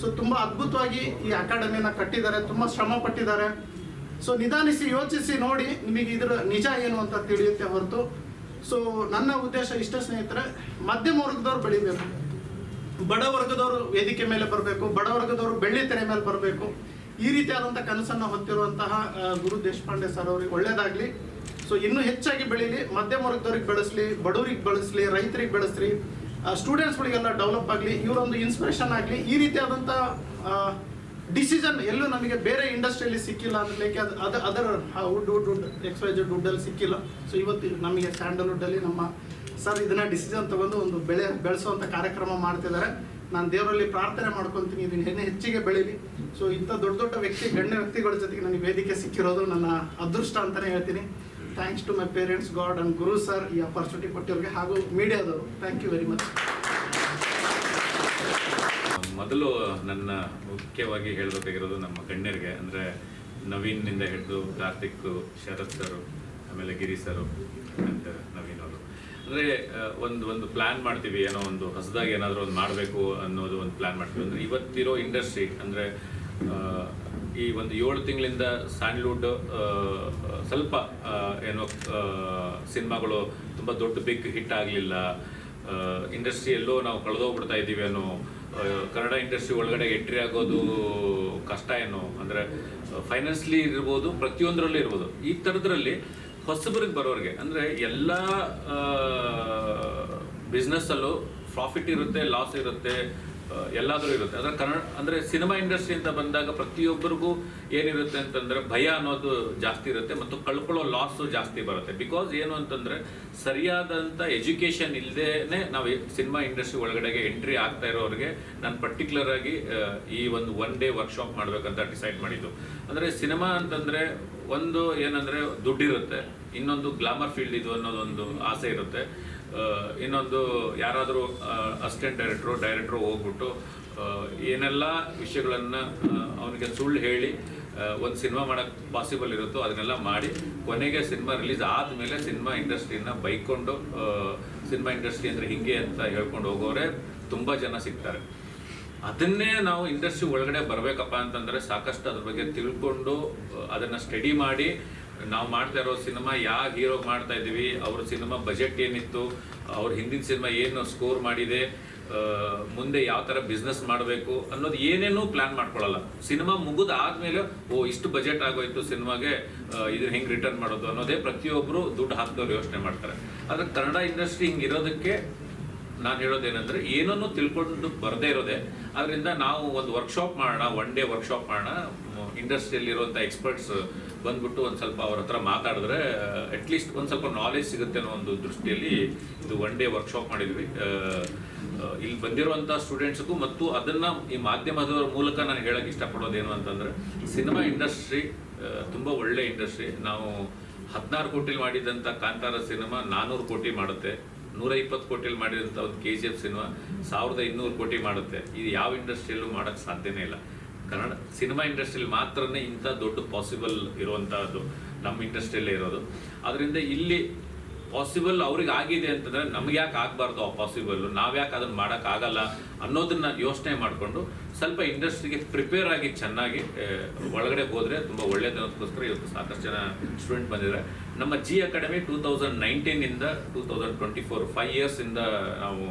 E: ಸೊ ತುಂಬ ಅದ್ಭುತವಾಗಿ ಈ ಅಕಾಡೆಮಿನ ಕಟ್ಟಿದ್ದಾರೆ, ತುಂಬ ಶ್ರಮ ಪಟ್ಟಿದ್ದಾರೆ. ಸೊ ನಿಧಾನಿಸಿ ಯೋಚಿಸಿ ನೋಡಿ ನಿಮಗೆ ಇದರ ನಿಜ ಏನು ಅಂತ ತಿಳಿಯುತ್ತೆ ಹೊರತು. ಸೊ ನನ್ನ ಉದ್ದೇಶ ಇಷ್ಟ ಸ್ನೇಹಿತರೆ, ಮಧ್ಯಮ ವರ್ಗದವ್ರು ಬೆಳಿಬೇಕು. ಬಡ ವರ್ಗದವರು ವೇದಿಕೆ ಮೇಲೆ ಬರಬೇಕು, ಬಡ ವರ್ಗದವರು ಬೆಳ್ಳಿ ತೆರೆ ಮೇಲೆ ಬರಬೇಕು. ಈ ರೀತಿಯಾದಂಥ ಕನಸನ್ನು ಹೊತ್ತಿರುವಂತಹ ಗುರು ದೇಶಪಾಂಡೆ ಸರ್ ಅವ್ರಿಗೆ ಒಳ್ಳೇದಾಗ್ಲಿ. ಸೊ ಇನ್ನೂ ಹೆಚ್ಚಾಗಿ ಬೆಳೀಲಿ, ಮಧ್ಯಮ ವರ್ಗದವ್ರಿಗೆ ಬೆಳೆಸಲಿ, ಬಡವರಿಗೆ ಬೆಳೆಸಲಿ, ರೈತರಿಗೆ ಬೆಳೆಸ್ರಿ ಸ್ಟೂಡೆಂಟ್ಸ್ಗಳಿಗೆಲ್ಲ ಡೆವಲಪ್ ಆಗಲಿ, ಇವರೊಂದು ಇನ್ಸ್ಪಿರೇಷನ್ ಆಗಲಿ, ಈ ರೀತಿಯಾದಂಥ ಡಿಸಿಷನ್ ಎಲ್ಲೂ ನಮಗೆ ಬೇರೆ ಇಂಡಸ್ಟ್ರಿಯಲ್ಲಿ ಸಿಕ್ಕಿಲ್ಲ ಅಂದ್ರೆ ಅದು ಅದು ಅದರ wood wood wood X Y Z ವುಡ್ಡಲ್ಲಿ ಸಿಕ್ಕಿಲ್ಲ. ಸೊ ಇವತ್ತು ನಮಗೆ ಸ್ಯಾಂಡಲ್ವುಡ್ಡಲ್ಲಿ ನಮ್ಮ ಸರ್ ಇದನ್ನ ಡಿಸಿಷನ್ ತಗೊಂಡು ಒಂದು ಬೆಳೆ ಬೆಳೆಸುವಂಥ ಕಾರ್ಯಕ್ರಮ ಮಾಡ್ತಿದ್ದಾರೆ. ನಾನು ದೇವರಲ್ಲಿ ಪ್ರಾರ್ಥನೆ ಮಾಡ್ಕೊತೀನಿ, ಇದನ್ನ ಹೆಣ್ಣು ಹೆಚ್ಚಿಗೆ ಬೆಳೀಲಿ. ಸೊ ಇಂಥ ದೊಡ್ಡ ದೊಡ್ಡ ವ್ಯಕ್ತಿ, ಗಣ್ಯ ವ್ಯಕ್ತಿಗಳ ಜೊತೆಗೆ ನನಗೆ ವೇದಿಕೆ ಸಿಕ್ಕಿರೋದು ನನ್ನ ಅದೃಷ್ಟ ಅಂತಲೇ ಹೇಳ್ತೀನಿ. Thanks to my parents god and Guru sir ಈ ಅಪರ್ಚುನಿಟಿ ಕೊಟ್ಟಿರೋರಿಗೆ ಹಾಗೂ ಮೀಡಿಯಾದವರು ಥ್ಯಾಂಕ್ ಯು ವೆರಿ ಮಚ್
B: ಮೊದಲು ನನ್ನ ಮುಖ್ಯವಾಗಿ ಹೇಳಬೇಕಾಗಿರೋದು ನಮ್ಮ ಗಣ್ಯರಿಗೆ, ಅಂದರೆ ನವೀನ್ನಿಂದ ಹಿಡಿದು ಕಾರ್ತಿಕ್ ಶರತ್ ಸರು, ಆಮೇಲೆ ಗಿರಿ ಸರು, ಮತ್ತು ನವೀನ್ ಅವರು. ಅಂದರೆ ಒಂದು ಒಂದು ಪ್ಲ್ಯಾನ್ ಮಾಡ್ತೀವಿ, ಏನೋ ಒಂದು ಹೊಸದಾಗಿ ಏನಾದರೂ ಒಂದು ಮಾಡಬೇಕು ಅನ್ನೋದು ಒಂದು ಪ್ಲ್ಯಾನ್ ಮಾಡ್ತೀವಿ. ಅಂದರೆ ಇವತ್ತಿರೋ ಇಂಡಸ್ಟ್ರಿ, ಅಂದರೆ ಈ ಒಂದು ಏಳು ತಿಂಗಳಿಂದ ಸ್ಯಾಂಡ್ಲ್ವುಡ್ ಸ್ವಲ್ಪ ಏನೋ ಸಿನಿಮಾಗಳು ತುಂಬ ದೊಡ್ಡ, ಬಿಗ್ ಹಿಟ್ ಆಗಲಿಲ್ಲ. ಇಂಡಸ್ಟ್ರಿ ಎಲ್ಲೋ ನಾವು ಕಳೆದೋಗ್ಬಿಡ್ತಾ ಇದ್ದೀವಿ ಅನ್ನೋ ಕನ್ನಡ ಇಂಡಸ್ಟ್ರಿ ಒಳಗಡೆ ಎಂಟ್ರಿ ಆಗೋದು ಕಷ್ಟ ಏನು? ಅಂದರೆ ಫೈನಾನ್ಸ್ಲಿ ಇರ್ಬೋದು, ಪ್ರತಿಯೊಂದರಲ್ಲೂ ಇರ್ಬೋದು. ಈ ಥರದ್ರಲ್ಲಿ ಹೊಸಬರಿಗೆ ಬರೋರಿಗೆ, ಅಂದರೆ ಎಲ್ಲ ಬಿಸ್ನೆಸ್ಸಲ್ಲೂ ಪ್ರಾಫಿಟ್ ಇರುತ್ತೆ ಲಾಸ್ ಇರುತ್ತೆ ಎಲ್ಲಾದರೂ ಇರುತ್ತೆ. ಅದರ ಕನ್ನಡ, ಅಂದರೆ ಸಿನಿಮಾ ಇಂಡಸ್ಟ್ರಿಯಿಂದ ಬಂದಾಗ ಪ್ರತಿಯೊಬ್ಬರಿಗೂ ಏನಿರುತ್ತೆ ಅಂತಂದರೆ ಭಯ ಅನ್ನೋದು ಜಾಸ್ತಿ ಇರುತ್ತೆ ಮತ್ತು ಕಳ್ಕೊಳ್ಳೋ ಲಾಸು ಜಾಸ್ತಿ ಬರುತ್ತೆ. ಬಿಕಾಸ್ ಏನು ಅಂತಂದರೆ ಸರಿಯಾದಂಥ ಎಜುಕೇಷನ್ ಇಲ್ಲದೇ ನಾವು ಸಿನಿಮಾ ಇಂಡಸ್ಟ್ರಿ ಒಳಗಡೆಗೆ ಎಂಟ್ರಿ ಆಗ್ತಾ ಇರೋರಿಗೆ ನಾನು ಪರ್ಟಿಕ್ಯುಲರ್ ಆಗಿ ಈ ಒಂದು ಒನ್ ಡೇ ವರ್ಕ್ಶಾಪ್ ಮಾಡಬೇಕಂತ ಡಿಸೈಡ್ ಮಾಡಿದ್ದು. ಅಂದರೆ ಸಿನಿಮಾ ಅಂತಂದರೆ ಒಂದು ಏನಂದರೆ ದುಡ್ಡಿರುತ್ತೆ. ಇನ್ನೊಂದು ಗ್ಲಾಮರ್ ಫೀಲ್ಡ್ ಇದು ಅನ್ನೋದೊಂದು ಆಸೆ ಇರುತ್ತೆ. ಇನ್ನೊಂದು ಯಾರಾದರೂ ಅಸಿಸ್ಟೆಂಟ್ ಡೈರೆಕ್ಟ್ರು ಡೈರೆಕ್ಟ್ರು ಹೋಗ್ಬಿಟ್ಟು ಏನೆಲ್ಲ ವಿಷಯಗಳನ್ನು ಅವನಿಗೆ ಸುಳ್ಳು ಹೇಳಿ ಒಂದು ಸಿನಿಮಾ ಮಾಡೋಕ್ಕೆ ಪಾಸಿಬಲ್ ಇರುತ್ತೋ ಅದನ್ನೆಲ್ಲ ಮಾಡಿ, ಕೊನೆಗೆ ಸಿನಿಮಾ ರಿಲೀಸ್ ಆದಮೇಲೆ ಸಿನಿಮಾ ಇಂಡಸ್ಟ್ರಿನ ಬೈಕೊಂಡು ಸಿನಿಮಾ ಇಂಡಸ್ಟ್ರಿ ಅಂದರೆ ಹಿಂಗೆ ಅಂತ ಹೇಳ್ಕೊಂಡು ಹೋಗೋರೆ, ತುಂಬ ಜನ ಸಿಗ್ತಾರೆ. ಅದನ್ನೇ ನಾವು ಇಂಡಸ್ಟ್ರಿ ಒಳಗಡೆ ಬರಬೇಕಪ್ಪ ಅಂತಂದರೆ ಸಾಕಷ್ಟು ಅದ್ರ ಬಗ್ಗೆ ತಿಳ್ಕೊಂಡು, ಅದನ್ನು ಸ್ಟಡಿ ಮಾಡಿ ನಾವು ಮಾಡ್ತಾ ಇರೋ ಸಿನಿಮಾ ಯಾವ ಹೀರೋ ಮಾಡ್ತಾ ಇದ್ದೀವಿ, ಅವ್ರ ಸಿನಿಮಾ ಬಜೆಟ್ ಏನಿತ್ತು, ಅವ್ರ ಹಿಂದಿನ ಸಿನಿಮಾ ಏನು ಸ್ಕೋರ್ ಮಾಡಿದೆ ಮುಂದೆ ಯಾವ ಥರ ಬಿಸ್ನೆಸ್ ಮಾಡಬೇಕು ಅನ್ನೋದು ಏನೇನೂ ಪ್ಲಾನ್ ಮಾಡ್ಕೊಳ್ಳಲ್ಲ ಸಿನಿಮಾ ಮುಗಿದ ಆದ್ಮೇಲೆ, ಓ, ಇಷ್ಟು ಬಜೆಟ್ ಆಗೋಯ್ತು ಸಿನಿಮಾಗೆ ಇದನ್ನ ಹೆಂಗೆ ರಿಟರ್ನ್ ಮಾಡೋದು ಅನ್ನೋದೇ ಪ್ರತಿಯೊಬ್ಬರು ದುಡ್ಡು ಹಾಕಿದವ್ರು ಯೋಚನೆ ಮಾಡ್ತಾರೆ. ಆದರೆ ಕನ್ನಡ ಇಂಡಸ್ಟ್ರಿ ಹಿಂಗಿರೋದಕ್ಕೆ ನಾನು ಹೇಳೋದೇನೆಂದರೆ ಏನನ್ನು ತಿಳ್ಕೊಂಡು ಬರದೇ ಇರೋದೆ. ಅದರಿಂದ ನಾವು ಒಂದು ವರ್ಕ್ಶಾಪ್ ಮಾಡೋಣ ಒನ್ ಡೇ ವರ್ಕ್ಶಾಪ್ ಮಾಡೋಣ ಇಂಡಸ್ಟ್ರಿಯಲ್ಲಿರುವಂಥ ಎಕ್ಸ್ಪರ್ಟ್ಸ್ ಬಂದ್ಬಿಟ್ಟು ಒಂದು ಸ್ವಲ್ಪ ಅವ್ರ ಹತ್ರ ಮಾತಾಡಿದ್ರೆ ಅಟ್ಲೀಸ್ಟ್ ಒಂದು ಸ್ವಲ್ಪ ನಾಲೆಜ್ ಸಿಗುತ್ತೆ ಅನ್ನೋ ಒಂದು ದೃಷ್ಟಿಯಲ್ಲಿ ಇದು ಒನ್ ಡೇ ವರ್ಕ್ಶಾಪ್ ಮಾಡಿದ್ವಿ. ಇಲ್ಲಿ ಬಂದಿರುವಂಥ ಸ್ಟೂಡೆಂಟ್ಸ್ಗೂ ಮತ್ತು ಅದನ್ನ ಈ ಮಾಧ್ಯಮದ ಮೂಲಕ ನಾನು ಹೇಳೋಕ್ಕೆ ಇಷ್ಟಪಡೋದೇನು ಅಂತಂದ್ರೆ ಸಿನಿಮಾ ಇಂಡಸ್ಟ್ರಿ ತುಂಬ ಒಳ್ಳೆ ಇಂಡಸ್ಟ್ರಿ ನಾವು ಹದಿನಾರು ಕೋಟಿಲಿ ಮಾಡಿದಂಥ ಕಾಂತಾರ ಸಿನಿಮಾ ನಾನ್ನೂರು ಕೋಟಿ ಮಾಡುತ್ತೆ. ನೂರ ಇಪ್ಪತ್ತು ಕೋಟಿಲಿ ಮಾಡಿದಂಥ ಒಂದು ಕೆ ಜಿ ಎಫ್ ಸಿನಿಮಾ ಸಾವಿರದ ಇನ್ನೂರು ಕೋಟಿ ಮಾಡುತ್ತೆ. ಇದು ಯಾವ ಇಂಡಸ್ಟ್ರಿಯಲ್ಲೂ ಮಾಡೋಕ್ಕೆ ಸಾಧ್ಯನೇ ಇಲ್ಲ. ಕನ್ನಡ ಸಿನಿಮಾ ಇಂಡಸ್ಟ್ರಿಯಲ್ಲಿ ಮಾತ್ರನೇ ಇಂಥ ದೊಡ್ಡ ಪಾಸಿಬಲ್ ಇರುವಂಥದ್ದು ನಮ್ಮ ಇಂಡಸ್ಟ್ರಿಯಲ್ಲೇ ಇರೋದು. ಅದರಿಂದ ಇಲ್ಲಿ ಪಾಸಿಬಲ್ ಅವ್ರಿಗೆ ಆಗಿದೆ ಅಂತಂದ್ರೆ ನಮ್ಗೆ ಯಾಕೆ ಆಗಬಾರ್ದು ಆ ಪಾಸಿಬಲ್ ನಾವ್ಯಾಕೆ ಅದನ್ನ ಮಾಡೋಕ್ಕಾಗಲ್ಲ ಅನ್ನೋದನ್ನ ಯೋಚನೆ ಮಾಡಿಕೊಂಡು ಸ್ವಲ್ಪ ಇಂಡಸ್ಟ್ರಿಗೆ ಪ್ರಿಪೇರ್ ಆಗಿ ಚೆನ್ನಾಗಿ ಒಳಗಡೆ ಹೋದ್ರೆ ತುಂಬ ಒಳ್ಳೇದು ಅನ್ನೋದಕ್ಕೋಸ್ಕರ ಇವತ್ತು ಸಾಕಷ್ಟು ಜನ ಸ್ಟೂಡೆಂಟ್ ಬಂದಿದ್ದಾರೆ. ನಮ್ಮ G academy two thousand ನೈನ್ಟೀನಿಂದ two thousand twenty four five ಇಯರ್ಸಿಂದ ನಾವು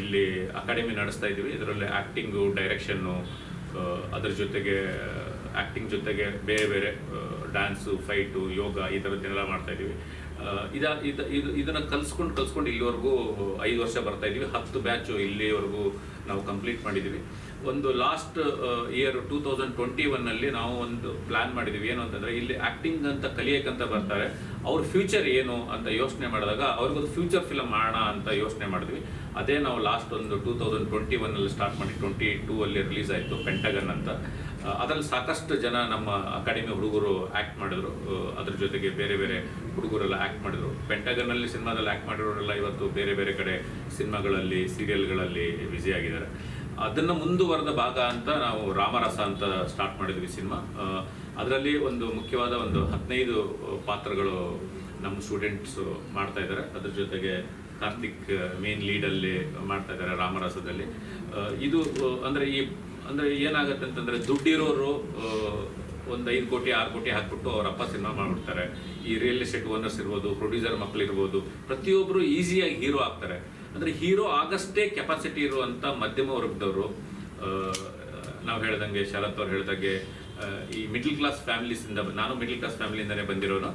B: ಇಲ್ಲಿ ಅಕಾಡೆಮಿ ನಡೆಸ್ತಾ ಇದ್ದೀವಿ. ಇದರಲ್ಲಿ ಆ್ಯಕ್ಟಿಂಗು ಡೈರೆಕ್ಷನ್ನು ಅದ್ರ ಜೊತೆಗೆ ಆ್ಯಕ್ಟಿಂಗ್ ಜೊತೆಗೆ ಬೇರೆ ಬೇರೆ ಡ್ಯಾನ್ಸು ಫೈಟು ಯೋಗ ಈ ಥರದ್ದನ್ನೆಲ್ಲ ಮಾಡ್ತಾ ಇದ್ದೀವಿ. ಇದ, ಇದು ಇದು, ಇದನ್ನು ಕಲಿಸ್ಕೊಂಡು ಕಲಿಸ್ಕೊಂಡು ಇಲ್ಲಿವರೆಗೂ ಐದು ವರ್ಷ ಬರ್ತಾ ಇದ್ದೀವಿ. ಹತ್ತು ಬ್ಯಾಚು ಇಲ್ಲಿವರೆಗೂ ನಾವು ಕಂಪ್ಲೀಟ್ ಮಾಡಿದ್ದೀವಿ. ಒಂದು last year two thousand twenty ಒನ್ನಲ್ಲಿ ನಾವು ಒಂದು ಪ್ಲ್ಯಾನ್ ಮಾಡಿದ್ದೀವಿ. ಏನು ಅಂತಂದರೆ, ಇಲ್ಲಿ ಆ್ಯಕ್ಟಿಂಗ್ ಅಂತ ಕಲಿಯೋಕ್ಕಂತ ಬರ್ತಾರೆ. ಅವ್ರ ಫ್ಯೂಚರ್ ಏನು ಅಂತ ಯೋಚನೆ ಮಾಡಿದಾಗ ಅವ್ರಿಗೊಂದು ಫ್ಯೂಚರ್ ಫಿಲಮ್ ಮಾಡೋಣ ಅಂತ ಯೋಚನೆ ಮಾಡಿದ್ವಿ. ಅದೇ ನಾವು ಲಾಸ್ಟ್ ಒಂದು ಟೂ ತೌಸಂಡ್ ಟ್ವೆಂಟಿ ಒನ್ನಲ್ಲಿ ಸ್ಟಾರ್ಟ್ ಮಾಡಿ ಟ್ವೆಂಟಿ ಟೂ ಅಲ್ಲಿ ರಿಲೀಸ್ ಆಯಿತು ಪೆಂಟಗನ್ ಅಂತ. ಅದರಲ್ಲಿ ಸಾಕಷ್ಟು ಜನ ನಮ್ಮ ಅಕಾಡೆಮಿ ಹುಡುಗರು ಆ್ಯಕ್ಟ್ ಮಾಡಿದ್ರು. ಅದ್ರ ಜೊತೆಗೆ ಬೇರೆ ಬೇರೆ ಹುಡುಗರೆಲ್ಲ ಆ್ಯಕ್ಟ್ ಮಾಡಿದ್ರು. ಪೆಂಟಗನ್ನಲ್ಲಿ ಸಿನಿಮಾದಲ್ಲಿ ಆ್ಯಕ್ಟ್ ಮಾಡಿರೋರೆಲ್ಲ ಇವತ್ತು ಬೇರೆ ಬೇರೆ ಕಡೆ ಸಿನಿಮಾಗಳಲ್ಲಿ ಸೀರಿಯಲ್ಗಳಲ್ಲಿ ಬ್ಯುಸಿ ಆಗಿದ್ದಾರೆ. ಅದನ್ನು ಮುಂದುವರೆದ ಭಾಗ ಅಂತ ನಾವು ರಾಮರಸ ಅಂತ ಸ್ಟಾರ್ಟ್ ಮಾಡಿದ್ವಿ ಸಿನಿಮಾ ಅದರಲ್ಲಿ ಒಂದು ಮುಖ್ಯವಾದ ಒಂದು ಹದಿನೈದು ಪಾತ್ರಗಳು ನಮ್ಮ ಸ್ಟೂಡೆಂಟ್ಸ್ ಮಾಡ್ತಾ ಇದ್ದಾರೆ. ಅದ್ರ ಜೊತೆಗೆ ಕಾರ್ತಿಕ್ ಮೇನ್ ಲೀಡಲ್ಲಿ ಮಾಡ್ತಾ ಇದ್ದಾರೆ ರಾಮರಸದಲ್ಲಿ. ಇದು ಅಂದರೆ ಈ, ಅಂದರೆ ಏನಾಗುತ್ತೆ ಅಂತಂದರೆ ದುಡ್ಡಿರೋರು ಒಂದು ಐದು ಕೋಟಿ, ಆರು ಕೋಟಿ ಹಾಕ್ಬಿಟ್ಟು ಅವ್ರ ಅಪ್ಪ ಸಿನಿಮಾ ಮಾಡ್ಬಿಡ್ತಾರೆ. ಈ ರಿಯಲ್ ಎಸ್ಟೇಟ್ ಓನರ್ಸ್ ಇರ್ಬೋದು ಪ್ರೊಡ್ಯೂಸರ್ ಮಕ್ಕಳು ಇರ್ಬೋದು ಪ್ರತಿಯೊಬ್ಬರು ಈಸಿಯಾಗಿ ಹೀರೋ ಆಗ್ತಾರೆ. ಅಂದರೆ ಹೀರೋ ಆಗಷ್ಟೇ ಕೆಪಾಸಿಟಿ ಇರುವಂಥ ಮಧ್ಯಮ ವರ್ಗದವರು ನಾವು ಹೇಳ್ದಂಗೆ ಶರತ್ ಅವ್ರು ಹೇಳ್ದಂಗೆ ಈ ಮಿಡ್ಲ್ ಕ್ಲಾಸ್ ಫ್ಯಾಮಿಲೀಸಿಂದ ನಾನು ಮಿಡ್ಲ್ ಕ್ಲಾಸ್ ಫ್ಯಾಮಿಲಿಯಿಂದನೇ ಬಂದಿರೋನು.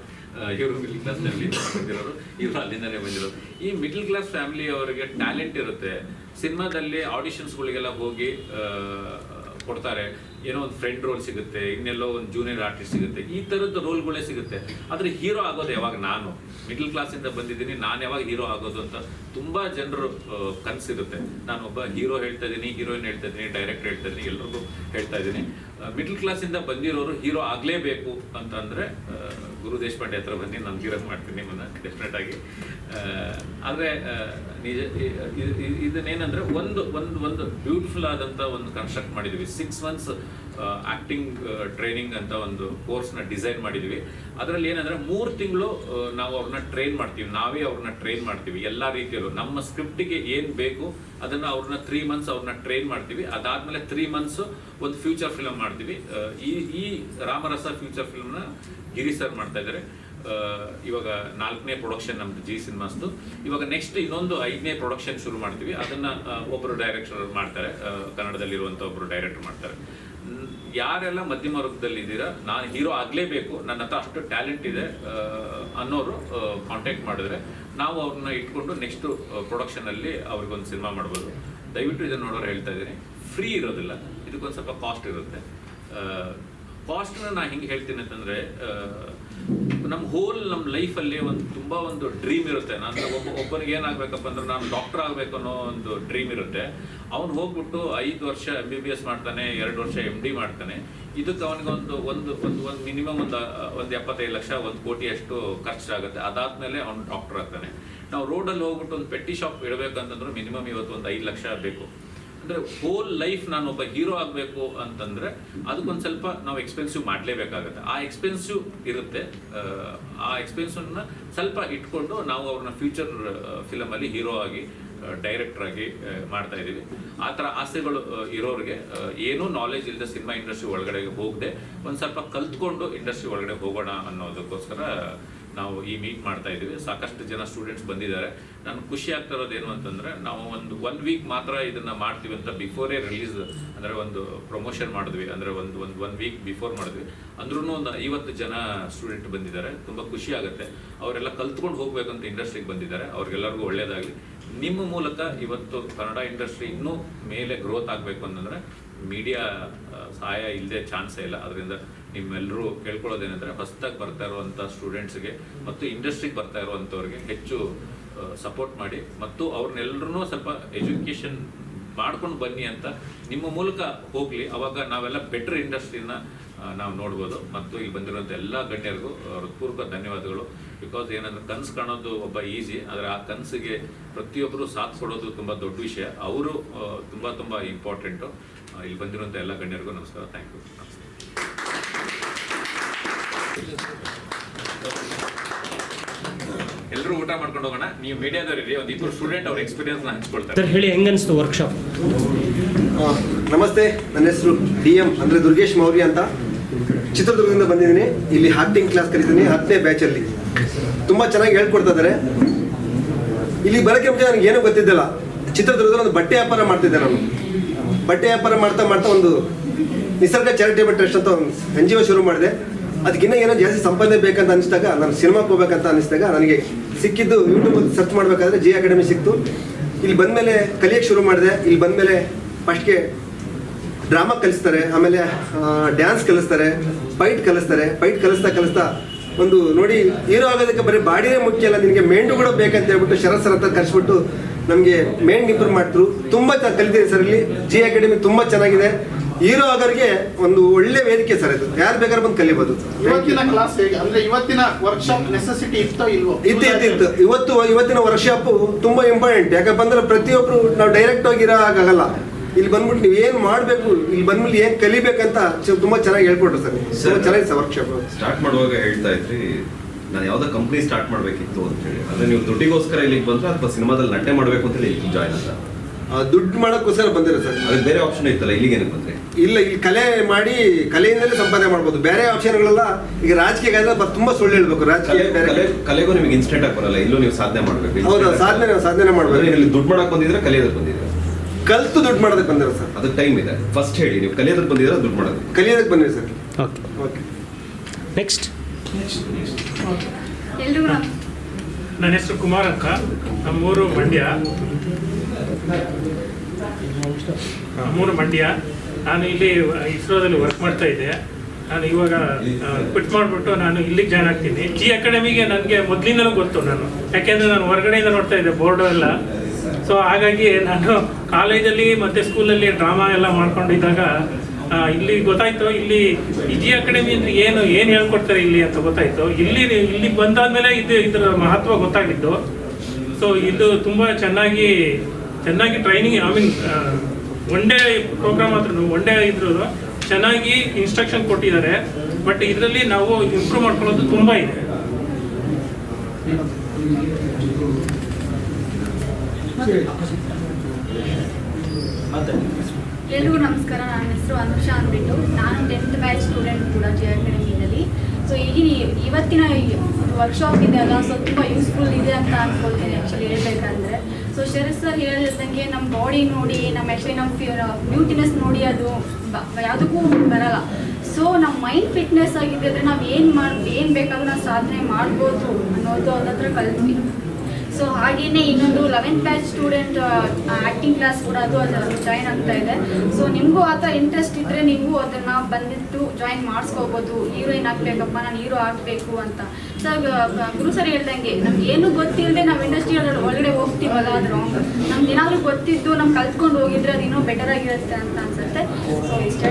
B: ಇವರು ಮಿಡ್ಲ್ ಕ್ಲಾಸ್ ಫ್ಯಾಮಿಲಿಯಿಂದ ಬಂದಿರೋರು. ಇವರು ಅಲ್ಲಿಂದನೇ ಬಂದಿರೋರು ಈ ಮಿಡ್ಲ್ ಕ್ಲಾಸ್ ಫ್ಯಾಮಿಲಿ ಅವರಿಗೆ ಟ್ಯಾಲೆಂಟ್ ಇರುತ್ತೆ. ಸಿನಿಮಾದಲ್ಲಿ ಆಡಿಷನ್ಸ್ಗಳಿಗೆಲ್ಲ ಹೋಗಿ ಕೊಡ್ತಾರೆ. ಏನೋ ಒಂದು ಫ್ರೆಂಡ್ ರೋಲ್ ಸಿಗುತ್ತೆ, ಇನ್ನೆಲ್ಲೋ ಒಂದು ಜೂನಿಯರ್ ಆರ್ಟಿಸ್ಟ್ ಸಿಗುತ್ತೆ. ಈ ಥರದ್ದು ರೋಲ್ಗಳೇ ಸಿಗುತ್ತೆ. ಆದರೆ ಹೀರೋ ಆಗೋದು ಯಾವಾಗ ನಾನು. ಮಿಡ್ಲ್ ಕ್ಲಾಸಿಂದ ಬಂದಿದ್ದೀನಿ, ನಾನು ಯಾವಾಗ ಹೀರೋ ಆಗೋದು ಅಂತ ತುಂಬ ಜನರು ಕನಸಿರುತ್ತೆ. ನಾನು ಒಬ್ಬ ಹೀರೋ ಹೇಳ್ತಾ ಇದ್ದೀನಿ ಹೀರೋಯಿನ್ ಹೇಳ್ತಾ ಇದ್ದೀನಿ ಡೈರೆಕ್ಟರ್ ಹೇಳ್ತಾ ಇದ್ದೀನಿ ಎಲ್ರಿಗೂ ಹೇಳ್ತಾ ಇದ್ದೀನಿ ಮಿಡ್ಲ್ ಕ್ಲಾಸಿಂದ ಬಂದಿರೋರು ಹೀರೋ ಆಗಲೇಬೇಕು ಅಂತಂದ್ರೆ ಗುರು ದೇಶಪಾಂಡೆ ಹತ್ರ ಬನ್ನಿ, ನಾನು ಹೀರೋ ಮಾಡ್ತೀನಿ ನಿಮ್ಮನ್ನ ಡೆಫಿನೆಟ್ ಆಗಿ. ಆದರೆ ನಿಜ ಇದನ್ನೇನಂದ್ರೆ, ಒಂದು ಒಂದು ಒಂದು ಬ್ಯೂಟಿಫುಲ್ ಆದಂಥ ಒಂದು ಕನ್ಸ್ಟ್ರಕ್ಟ್ ಮಾಡಿದ್ವಿ. ಸಿಕ್ಸ್ ಮಂತ್ಸ್ ಆಕ್ಟಿಂಗ್ ಟ್ರೈನಿಂಗ್ ಅಂತ ಒಂದು ಕೋರ್ಸ್ನ ಡಿಸೈನ್ ಮಾಡಿದ್ವಿ. ಅದರಲ್ಲಿ ಏನಂದ್ರೆ ಮೂರು ತಿಂಗಳು ನಾವು ಅವ್ರನ್ನ ಟ್ರೈನ್ ಮಾಡ್ತೀವಿ. ನಾವೇ ಅವ್ರನ್ನ ಟ್ರೈನ್ ಮಾಡ್ತೀವಿ, ಎಲ್ಲ ರೀತಿಯಲ್ಲೂ. ನಮ್ಮ ಸ್ಕ್ರಿಪ್ಟಿಗೆ ಏನು ಬೇಕು, ಅದನ್ನ ಅವ್ರನ್ನ ತ್ರೀ ಮಂತ್ಸ್ ಅವ್ರನ್ನ ಟ್ರೈನ್ ಮಾಡ್ತೀವಿ. ಅದಾದ್ಮೇಲೆ ತ್ರೀ ಮಂತ್ಸ್ ಒಂದು ಫ್ಯೂಚರ್ ಫಿಲಮ್ ಮಾಡ್ತೀವಿ. ಈ ಈ ರಾಮರಸ ಫ್ಯೂಚರ್ ಫಿಲಮ್ನ ಗಿರಿ ಸರ್ ಮಾಡ್ತಾ ಇದ್ದಾರೆ. ಇವಾಗ ನಾಲ್ಕನೇ ಪ್ರೊಡಕ್ಷನ್ ನಮ್ದು ಜಿ ಸಿನಿಮಾಸ್ದು. ಇವಾಗ ನೆಕ್ಸ್ಟ್ ಇನ್ನೊಂದು ಐದನೇ ಪ್ರೊಡಕ್ಷನ್ ಶುರು ಮಾಡ್ತೀವಿ. ಅದನ್ನ ಒಬ್ಬರು ಡೈರೆಕ್ಟರ್ ಮಾಡ್ತಾರೆ. ಕನ್ನಡದಲ್ಲಿರುವಂತ ಒಬ್ರು ಡೈರೆಕ್ಟರ್ ಮಾಡ್ತಾರೆ. ಯಾರೆಲ್ಲ ಮಧ್ಯಮ ವರ್ಗದಲ್ಲಿ ಇದ್ದೀರಾ ನಾನು ಹೀರೋ ಆಗಲೇಬೇಕು, ನನ್ನ ಹತ್ರ ಅಷ್ಟು ಟ್ಯಾಲೆಂಟ್ ಇದೆ ಅನ್ನೋರು ಕಾಂಟ್ಯಾಕ್ಟ್ ಮಾಡಿದ್ರೆ ನಾವು ಅವ್ರನ್ನ ಇಟ್ಕೊಂಡು ನೆಕ್ಸ್ಟ್ ಪ್ರೊಡಕ್ಷನಲ್ಲಿ ಅವ್ರಿಗೊಂದು ಸಿನಿಮಾ ಮಾಡ್ಬೋದು. ದಯವಿಟ್ಟು ಇದನ್ನು ನೋಡೋರು ಹೇಳ್ತಾ ಇದ್ದೀನಿ. ಫ್ರೀ ಇರೋದಿಲ್ಲ. ಇದಕ್ಕೊಂದು ಸ್ವಲ್ಪ ಕಾಸ್ಟ್ ಇರುತ್ತೆ. ಕಾಸ್ಟ್ನ ನಾನು ಹಿಂಗೆ ಹೇಳ್ತೀನಿ ಅಂತಂದರೆ ನಮ್ಮ ಹೋಲ್ ನಮ್ಮ ಲೈಫಲ್ಲಿ ಒಂದು ತುಂಬ ಒಂದು ಡ್ರೀಮ್ ಇರುತ್ತೆ. ನಾನು ಒಬ್ಬ, ಒಬ್ಬನಿಗೆ ಏನಾಗಬೇಕಪ್ಪ ಅಂದ್ರೆ ನಾನು ಡಾಕ್ಟರ್ ಆಗಬೇಕು ಅನ್ನೋ ಒಂದು ಡ್ರೀಮ್ ಇರುತ್ತೆ. ಅವ್ನು ಹೋಗ್ಬಿಟ್ಟು ಐದು ವರ್ಷ ಎಂ ಬಿ ಬಿ ಎಸ್ ಮಾಡ್ತಾನೆ, ಎರಡು ವರ್ಷ ಎಂ ಡಿ ಮಾಡ್ತಾನೆ. ಇದಕ್ಕೆ ಅವನಿಗೆ ಒಂದು ಒಂದು ಒಂದು ಒಂದು ಮಿನಿಮಮ್ ಒಂದು ಒಂದು ಎಪ್ಪತ್ತೈದು ಲಕ್ಷ, ಒಂದು ಕೋಟಿ ಅಷ್ಟು ಖರ್ಚಾಗುತ್ತೆ. ಅದಾದಮೇಲೆ ಅವ್ನು ಡಾಕ್ಟರ್ ಆಗ್ತಾನೆ. ನಾವು ರೋಡಲ್ಲಿ ಹೋಗ್ಬಿಟ್ಟು ಒಂದು ಪೆಟ್ಟಿ ಶಾಪ್ ಇಡಬೇಕಂತಂದ್ರೆ ಮಿನಿಮಮ್ ಇವತ್ತು ಒಂದು ಐದು ಲಕ್ಷ ಬೇಕು. ಅಂದ್ರೆ ಹೋಲ್ ಲೈಫ್ ನಾನು ಒಬ್ಬ ಹೀರೋ ಆಗಬೇಕು ಅಂತಂದ್ರೆ ಅದಕ್ಕೊಂದು ಸ್ವಲ್ಪ ನಾವು ಎಕ್ಸ್ಪೆನ್ಸಿವ್ ಮಾಡಲೇಬೇಕಾಗುತ್ತೆ. ಆ ಎಕ್ಸ್ಪೆನ್ಸಿವ್ ಇರುತ್ತೆ. ಆ, ಎಕ್ಸ್ಪೆನ್ಸಿವ್ ಎಕ್ಸ್ಪೆನ್ಸಿವ್ನ ಸ್ವಲ್ಪ ಇಟ್ಕೊಂಡು ನಾವು ಅವ್ರನ್ನ ಫ್ಯೂಚರ್ ಫಿಲಮಲ್ಲಿ ಹೀರೋ ಆಗಿ ಡೈರೆಕ್ಟರ್ ಆಗಿ ಮಾಡ್ತಾ ಇದ್ದೀವಿ. ಆ ಥರ ಆಸೆಗಳು ಇರೋರಿಗೆ ಏನೂ ನಾಲೆಜ್ ಇಲ್ಲದೆ ಸಿನಿಮಾ ಇಂಡಸ್ಟ್ರಿ ಒಳಗಡೆ ಹೋಗದೆ ಒಂದು ಸ್ವಲ್ಪ ಕಲ್ತ್ಕೊಂಡು ಇಂಡಸ್ಟ್ರಿ ಒಳಗಡೆ ಹೋಗೋಣ ಅನ್ನೋದಕ್ಕೋಸ್ಕರ ನಾವು ಈ ಮೀಟ್ ಮಾಡ್ತಾ ಇದ್ದೀವಿ. ಸಾಕಷ್ಟು ಜನ ಸ್ಟೂಡೆಂಟ್ಸ್ ಬಂದಿದ್ದಾರೆ. ನಾನು ಖುಷಿ ಆಗ್ತಾ ಇರೋದು ಏನು ಅಂತಂದ್ರೆ, ನಾವು ಒಂದು ಒನ್ ವೀಕ್ ಮಾತ್ರ ಇದನ್ನ ಮಾಡ್ತೀವಿ ಅಂತ ಬಿಫೋರೇ ರಿಲೀಸ್ ಅಂದ್ರೆ ಒಂದು ಪ್ರಮೋಷನ್ ಮಾಡಿದ್ವಿ. ಅಂದ್ರೆ ಒಂದು ಒಂದು ಒನ್ ವೀಕ್ ಬಿಫೋರ್ ಮಾಡಿದ್ವಿ. ಅಂದ್ರೂ ಒಂದು ಐವತ್ತು ಜನ ಸ್ಟೂಡೆಂಟ್ ಬಂದಿದ್ದಾರೆ. ತುಂಬಾ ಖುಷಿ ಆಗುತ್ತೆ. ಅವರೆಲ್ಲ ಕಲ್ತ್ಕೊಂಡು ಹೋಗ್ಬೇಕಂತ ಇಂಡಸ್ಟ್ರಿಗೆ ಬಂದಿದ್ದಾರೆ. ಅವ್ರಿಗೆಲ್ಲರಿಗೂ ಒಳ್ಳೇದಾಗಲಿ. ನಿಮ್ಮ ಮೂಲಕ ಇವತ್ತು ಕನ್ನಡ ಇಂಡಸ್ಟ್ರಿ ಇನ್ನೂ ಮೇಲೆ ಗ್ರೋತ್ ಆಗಬೇಕು ಅಂತಂದ್ರೆ ಮೀಡಿಯಾ ಸಹಾಯ ಇಲ್ಲದೆ ಚಾನ್ಸೇ ಇಲ್ಲ. ಅದರಿಂದ ನಿಮ್ಮೆಲ್ಲರೂ ಕೇಳ್ಕೊಳ್ಳೋದೇನೆಂದ್ರೆ ಹೊಸದಾಗಿ ಬರ್ತಾ ಇರುವಂಥ ಸ್ಟೂಡೆಂಟ್ಸ್ಗೆ ಮತ್ತು ಇಂಡಸ್ಟ್ರಿಗೆ ಬರ್ತಾ ಇರುವಂಥವ್ರಿಗೆ ಹೆಚ್ಚು ಸಪೋರ್ಟ್ ಮಾಡಿ ಮತ್ತು ಅವ್ರನ್ನೆಲ್ಲರೂ ಸ್ವಲ್ಪ ಎಜುಕೇಷನ್ ಮಾಡ್ಕೊಂಡು ಬನ್ನಿ ಅಂತ ನಿಮ್ಮ ಮೂಲಕ ಹೋಗಲಿ. ಅವಾಗ ನಾವೆಲ್ಲ ಬೆಟರ್ ಇಂಡಸ್ಟ್ರಿನ ನಾವು ನೋಡ್ಬೋದು. ಮತ್ತು ಇಲ್ಲಿ ಬಂದಿರುವಂಥ ಎಲ್ಲ ಗಣ್ಯರಿಗೂ ಹೃತ್ಪೂರ್ವಕ ಧನ್ಯವಾದಗಳು. ಬಿಕಾಸ್ ಏನಂದ್ರೆ ಕನಸು ಕಾಣೋದು ಒಬ್ಬ ಈಸಿ, ಆದರೆ ಆ ಕನಸಿಗೆ ಪ್ರತಿಯೊಬ್ಬರು ಸಾಥ್ ಕೊಡೋದು ತುಂಬ ದೊಡ್ಡ ವಿಷಯ. ಅವರು ತುಂಬ ತುಂಬ ಇಂಪಾರ್ಟೆಂಟು. ಇಲ್ಲಿ ಬಂದಿರುವಂಥ ಎಲ್ಲ ಗಣ್ಯರಿಗೂ ನಮಸ್ಕಾರ. Thank you. ಎಲ್ಲರೂ ಊಟ ಮಾಡ್ಕೊಂಡು ಹೋಗೋಣ. ನೀವು ಮೀಡಿಯಾದವರಿಗೆ ಒಂದು ಇಬ್ಬರು ಸ್ಟೂಡೆಂಟ್ ಅವ್ರ ಎಕ್ಸ್ಪೀರಿಯನ್ಸ್ನ ಹಂಚ್ಕೊಳ್ತಾರೆ
F: ಸರ್ ಹೇಳಿ ಹೆಂಗನ್ಸ್ತು ವರ್ಕ್ಶಾಪ್
G: ನಮಸ್ತೆ ನನ್ನ ಹೆಸರು ಡಿ ಎಂ ಅಂದ್ರೆ ದುರ್ಗೇಶ್ ಮೌರ್ಯ ಅಂತ. ಚಿತ್ರದುರ್ಗದಿಂದ ಬಂದಿದ್ದೀನಿ. ಇಲ್ಲಿ ಆಕ್ಟಿಂಗ್ ಕ್ಲಾಸ್ ಕಲಿತೀನಿ ಹತ್ತನೇ ಬ್ಯಾಚಲ್ಲಿ ತುಂಬ ಚೆನ್ನಾಗಿ ಹೇಳ್ಕೊಡ್ತಾ ಇದ್ದಾರೆ. ಇಲ್ಲಿ ಬರೋಕ್ಕೆ ಮುಂಚೆ ನನಗೆ ಏನೂ ಗೊತ್ತಿದ್ದಿಲ್ಲ. ಚಿತ್ರದುರ್ಗದಲ್ಲಿ ಒಂದು ಬಟ್ಟೆ ವ್ಯಾಪಾರ ಮಾಡ್ತಿದ್ದೆ ನಾನು. ಬಟ್ಟೆ ವ್ಯಾಪಾರ ಮಾಡ್ತಾ ಮಾಡ್ತಾ ಒಂದು ನಿಸರ್ಗ ಚಾರಿಟೇಬಲ್ ಟ್ರಸ್ಟ್ ಅಂತ ಒಂದು ಎನ್ ಜಿ ಒ ಶುರು ಮಾಡಿದೆ. ಅದಕ್ಕಿನ್ನ ಏನೋ ಜಾಸ್ತಿ ಸಂಪಾದನೆ ಬೇಕಂತ ಅನಿಸಿದಾಗ, ನಾನು ಸಿನಿಮಾಕ್ಕೆ ಹೋಗ್ಬೇಕಂತ ಅನಿಸಿದಾಗ ನನಗೆ ಸಿಕ್ಕಿದ್ದು ಯೂಟ್ಯೂಬಲ್ಲಿ ಸರ್ಚ್ ಮಾಡಬೇಕಾದ್ರೆ ಜಿ ಅಕಾಡೆಮಿ ಸಿಕ್ತು. ಇಲ್ಲಿ ಬಂದಮೇಲೆ ಕಲಿಯೋಕ್ಕೆ ಶುರು ಮಾಡಿದೆ. ಇಲ್ಲಿ ಬಂದಮೇಲೆ ಫಸ್ಟ್ಗೆ ಡ್ರಾಮಾ ಕಲಿಸ್ತಾರೆ, ಆಮೇಲೆ ಡ್ಯಾನ್ಸ್ ಕಲಿಸ್ತಾರೆ ಫೈಟ್ ಕಲಿಸ್ತಾರೆ. ಫೈಟ್ ಕಲಿಸ್ತಾ ಕಲಿಸ್ತಾ ಒಂದು ನೋಡಿ ಹೀರೋ ಆಗೋದಕ್ಕೆ ಬರೀ ಬಾಡಿನೇ ಮುಖ್ಯ ಅಲ್ಲ, ನಿನಗೆ ಮೇಂಡು ಕೂಡ ಬೇಕಂತ ಹೇಳ್ಬಿಟ್ಟು ಶರತ್ ಸರ್ ಹತ್ರ ಕರೆಸ್ಬಿಟ್ಟು ನಮಗೆ ಮೇಂಡ್ ಇಂಪ್ರೂವ್ ಮಾಡ್ತರು ತುಂಬ ಕಲಿತೀನಿ ಸರ್ ಇಲ್ಲಿ. ಜಿ ಅಕಾಡೆಮಿ ತುಂಬ ಚೆನ್ನಾಗಿದೆ. ಹೀರೋ ಆಗರಿಗೆ ಒಂದು ಒಳ್ಳೆ ವೇದಿಕೆ ಸರ್ ಇದು. ಯಾರು ಬೇಕಾದ್ರೆ ಬಂದು ಕಲಿಬಹುದು
E: ಇವತ್ತಿನ ಕ್ಲಾಸ್ ಹೇಗೆ? ಅಂದ್ರೆ ಇವತ್ತಿನ ವರ್ಕ್ಶಾಪ್ ನೆಸೆಸಿಟಿ ಇತ್ತೋ ಇಲ್ವೋ?
G: ಇತ್ತು ಇತ್ತು ಇತ್ತು. ಇವತ್ತು ಇವತ್ತಿನ ವರ್ಕ್ಶಾಪ್ ತುಂಬಾ ಇಂಪಾರ್ಟೆಂಟ್ ಯಾಕಂದ್ರೆ ಅಂದ್ರೆ ಪ್ರತಿಯೊಬ್ರು ನಾವು ಡೈರೆಕ್ಟ್ ಆಗಿ ಇರೋ ಹಾಗಾಗಲ್ಲ. ಇಲ್ಲಿ ಬಂದ್ಬಿಟ್ಟು ನೀವು ಏನ್ ಮಾಡ್ಬೇಕು ಇಲ್ಲಿ ಬಂದ್ಮೇಲೆ ಏನ್ ಕಲಿಬೇಕಂತ ಚ- ತುಂಬಾ ಚೆನ್ನಾಗಿ ಹೇಳ್ಕೊಟ್ರು ಸರ್ ತುಂಬಾ ಚೆನ್ನಾಗಿದೆ ಸರ್ ವರ್ಕ್ಶಾಪ್
H: ಸ್ಟಾರ್ಟ್ ಮಾಡುವಾಗ ಹೇಳ್ತಾ ಇದ್ರಿ
F: ನಾನು ಯಾವ್ದೋ ಕಂಪ್ನಿ ಸ್ಟಾರ್ಟ್ ಮಾಡಬೇಕಿತ್ತು ಅಂತ ಹೇಳಿ ಅಂದ್ರೆ ನೀವು ದುಡ್ಡಿಗೋಸ್ಕರ ಇಲ್ಲಿಗೆ ಬಂದ್ರೆ ಅಥವಾ ಸಿನಿಮಾದಲ್ಲಿ ನಟನೆ ಮಾಡಬೇಕು ಅಂತ ಹೇಳಿ ಜಾಯ್ನ್ ಅಂತ
G: ದುಡ್ಡು ಮಾಡೋಕ್ಕೋಸ್ಕರ ಬಂದಿರೋ ಸರ್.
F: ಅದಕ್ಕೆ ಬೇರೆ ಆಪ್ಷನ್ ಇತ್ತಲ್ಲ ಇಲ್ಲಿಗೆ ಏನಕ್ಕೆ ಬಂದ್ರಿ?
G: ಇಲ್ಲ ಇಲ್ಲಿ ಕಲೆ ಮಾಡಿ ಕಲೆಯಿಂದಲೇ ಸಂಪಾದನೆ ಮಾಡ್ಬೋದು. ಬೇರೆ ಆಪ್ಷನ್ಗಳೆಲ್ಲ ಈಗ ರಾಜಕೀಯ ತುಂಬಾ ಸುಳ್ಳು ಹೇಳ್ಬೇಕು. ರಾಜಕೀಯ ಬೇರೆ
F: ಕಲೆಗೂ ನಿಮಗೆ ಇನ್ಸ್ಟೆಂಟ್ ಆಗಿ ಬರಲ್ಲ. ಇಲ್ಲೂ ನೀವು ಸಾಧನೆ ಮಾಡಬೇಕು.
G: ಹೌದು ಸಾಧನೆ ಸಾಧನೆ ಮಾಡ್ಬೇಕು.
F: ಇಲ್ಲಿ ದುಡ್ಡು ಮಾಡಕ್ ಬಂದಿದ್ರೆ ಕಲಿಯೋದಕ್ಕೆ ಬಂದಿದ್ರೆ.
G: ಕಲ್ತು ದುಡ್ಡು ಮಾಡೋದಕ್ಕೆ ಬಂದಿರ ಸರ್.
F: ಅದು ಟೈಮ್ ಇದೆ. ಫಸ್ಟ್ ಹೇಳಿ ನೀವು ಕಲಿಯೋದಕ್ಕೆ ಬಂದಿದ್ರೆ ದುಡ್ಡು ಮಾಡೋದು
G: ಕಲಿಯೋದಕ್ಕೆ ಬಂದಿರಿ ಸರ್.
H: ಓಕೆ
G: ಓಕೆ
H: ನೆಕ್ಸ್ಟ್
I: ನನ್ನ ಹೆಸರು ಕುಮಾರ್ ಅಂತ. ನಮ್ಮೂರು ಮಂಡ್ಯ. ನಮ್ಮೂರು ಮಂಡ್ಯ. ನಾನು ಇಲ್ಲಿ ಇಸ್ರೋದಲ್ಲಿ ವರ್ಕ್ ಮಾಡ್ತಾ ಇದ್ದೆ. ನಾನು ಇವಾಗ ಕ್ವಿಟ್ ಮಾಡಿಬಿಟ್ಟು ನಾನು ಇಲ್ಲಿಗೆ ಜಾಯ್ನ್ ಆಗ್ತೀನಿ. ಜಿ ಅಕಾಡೆಮಿಗೆ ನನಗೆ ಮೊದಲಿಂದಲೂ ಗೊತ್ತು ನಾನು. ಯಾಕೆಂದರೆ ನಾನು ಹೊರಗಡೆಯಿಂದ ನೋಡ್ತಾ ಇದ್ದೆ ಬೋರ್ಡು ಎಲ್ಲ. ಸೊ ಹಾಗಾಗಿ ನಾನು ಕಾಲೇಜಲ್ಲಿ ಮತ್ತು ಸ್ಕೂಲಲ್ಲಿ ಡ್ರಾಮಾ ಎಲ್ಲ ಮಾಡ್ಕೊಂಡಿದ್ದಾಗ ಇಲ್ಲಿ ಗೊತ್ತಾಯ್ತು, ಇಲ್ಲಿ ಜಿ ಅಕಾಡೆಮಿ ಅಂದ್ರೆ ಏನು ಏನು ಹೇಳ್ಕೊಡ್ತಾರೆ ಇಲ್ಲಿ ಅಂತ ಗೊತ್ತಾಯ್ತು. ಇಲ್ಲಿ ಇಲ್ಲಿ ಬಂದಾದ್ಮೇಲೆ ಇದು ಇದರ ಮಹತ್ವ ಗೊತ್ತಾಗಿದ್ದು. ಸೊ ಇದು ತುಂಬ ಚೆನ್ನಾಗಿ ಚೆನ್ನಾಗಿ training I mean one day programme ಆದ್ರೂ ಒನ್ ಡೇ ಇದ್ರು ಚೆನ್ನಾಗಿ ಇನ್ಸ್ಟ್ರಕ್ಷನ್ ಕೊಟ್ಟಿದ್ದಾರೆ. ಬಟ್ ಇದರಲ್ಲಿ ನಾವು ಇಂಪ್ರೂವ್ ಮಾಡ್ಕೊಳ್ಳೋದು ತುಂಬ ಇದೆ.
J: ಎಲ್ರಿಗೂ ನಮಸ್ಕಾರ. ನನ್ನ ಹೆಸರು ಅನುಷಾ ಅಂದ್ಬಿಟ್ಟು. ನಾನು ಟೆಂತ್ ಬ್ಯಾಚ್ ಸ್ಟೂಡೆಂಟ್ ಕೂಡ ಜೆ ಅಕಾಡೆಮಿನಲ್ಲಿ ಸೊ ಈಗಿನ ಇವತ್ತಿನ ವರ್ಕ್ಶಾಪ್ ಇದೆಯಲ್ಲ ಸೊ ತುಂಬ ಯೂಸ್ಫುಲ್ ಇದೆ ಅಂತ ಅನ್ಕೊಳ್ತೀನಿ ಆ್ಯಕ್ಚುಲಿ ಹೇಳ್ಬೇಕಂದ್ರೆ. ಸೊ ಶರತ್ ಸರ್ ಹೇಳಿದಂಗೆ ನಮ್ಮ ಬಾಡಿ ನೋಡಿ ನಮ್ಮ ಆ್ಯಕ್ಚುಲಿ ನಮ್ಮ ಬ್ಯೂಟಿನೆಸ್ ನೋಡಿ ಅದು ಯಾವುದಕ್ಕೂ ಬರಲ್ಲ. ಸೊ ನಮ್ಮ ಮೈಂಡ್ ಫಿಟ್ನೆಸ್ ಆಗಿದೆ ಅಂದರೆ ನಾವು ಏನು ಮಾಡಿ, ಏನು ಬೇಕಾದ್ರೂ ನಾವು ಸಾಧನೆ ಮಾಡ್ಬೋದು ಅನ್ನೋದು ಅವ್ರ ಹತ್ರ ಕಲ್ತ್ವಿ. ಸೊ ಹಾಗೇನೆ ಇನ್ನೊಂದು eleventh batch student acting class ಕೂಡ ಅದು ಅದು ಜಾಯ್ನ್ ಆಗ್ತಾ ಇದೆ. ಸೊ ನಿಮಗೂ ಆ ಥರ ಇಂಟ್ರೆಸ್ಟ್ ಇದ್ದರೆ ನೀವು ಅದನ್ನು ಬಂದಿಟ್ಟು ಜಾಯಿನ್ ಮಾಡಿಸ್ಕೋಬೋದು. ಹೀರೋಯಿನ್ ಆಗಬೇಕಪ್ಪ, ನಾನು ಹೀರೋ ಆಗಬೇಕು ಅಂತ. ಸೊ ಗುರು ಸರ್ ಹೇಳ್ದಂಗೆ, ನಮ್ಗೆ ಏನು ಗೊತ್ತಿಲ್ಲದೆ ನಾವು ಇಂಡಸ್ಟ್ರಿ ಒಳಗಡೆ ಹೋಗ್ತೀವಲ್ಲ, ಅದು ರಾಂಗ್ ನಮ್ಗೆ ಏನಾದರೂ ಗೊತ್ತಿದ್ದು ನಮ್ಗೆ ಕಲ್ತ್ಕೊಂಡು ಹೋಗಿದ್ರೆ ಅದು ಇನ್ನೂ ಬೆಟರ್ ಆಗಿರುತ್ತೆ ಅಂತ ಅನ್ಸುತ್ತೆ. ಸೊ ಇಷ್ಟ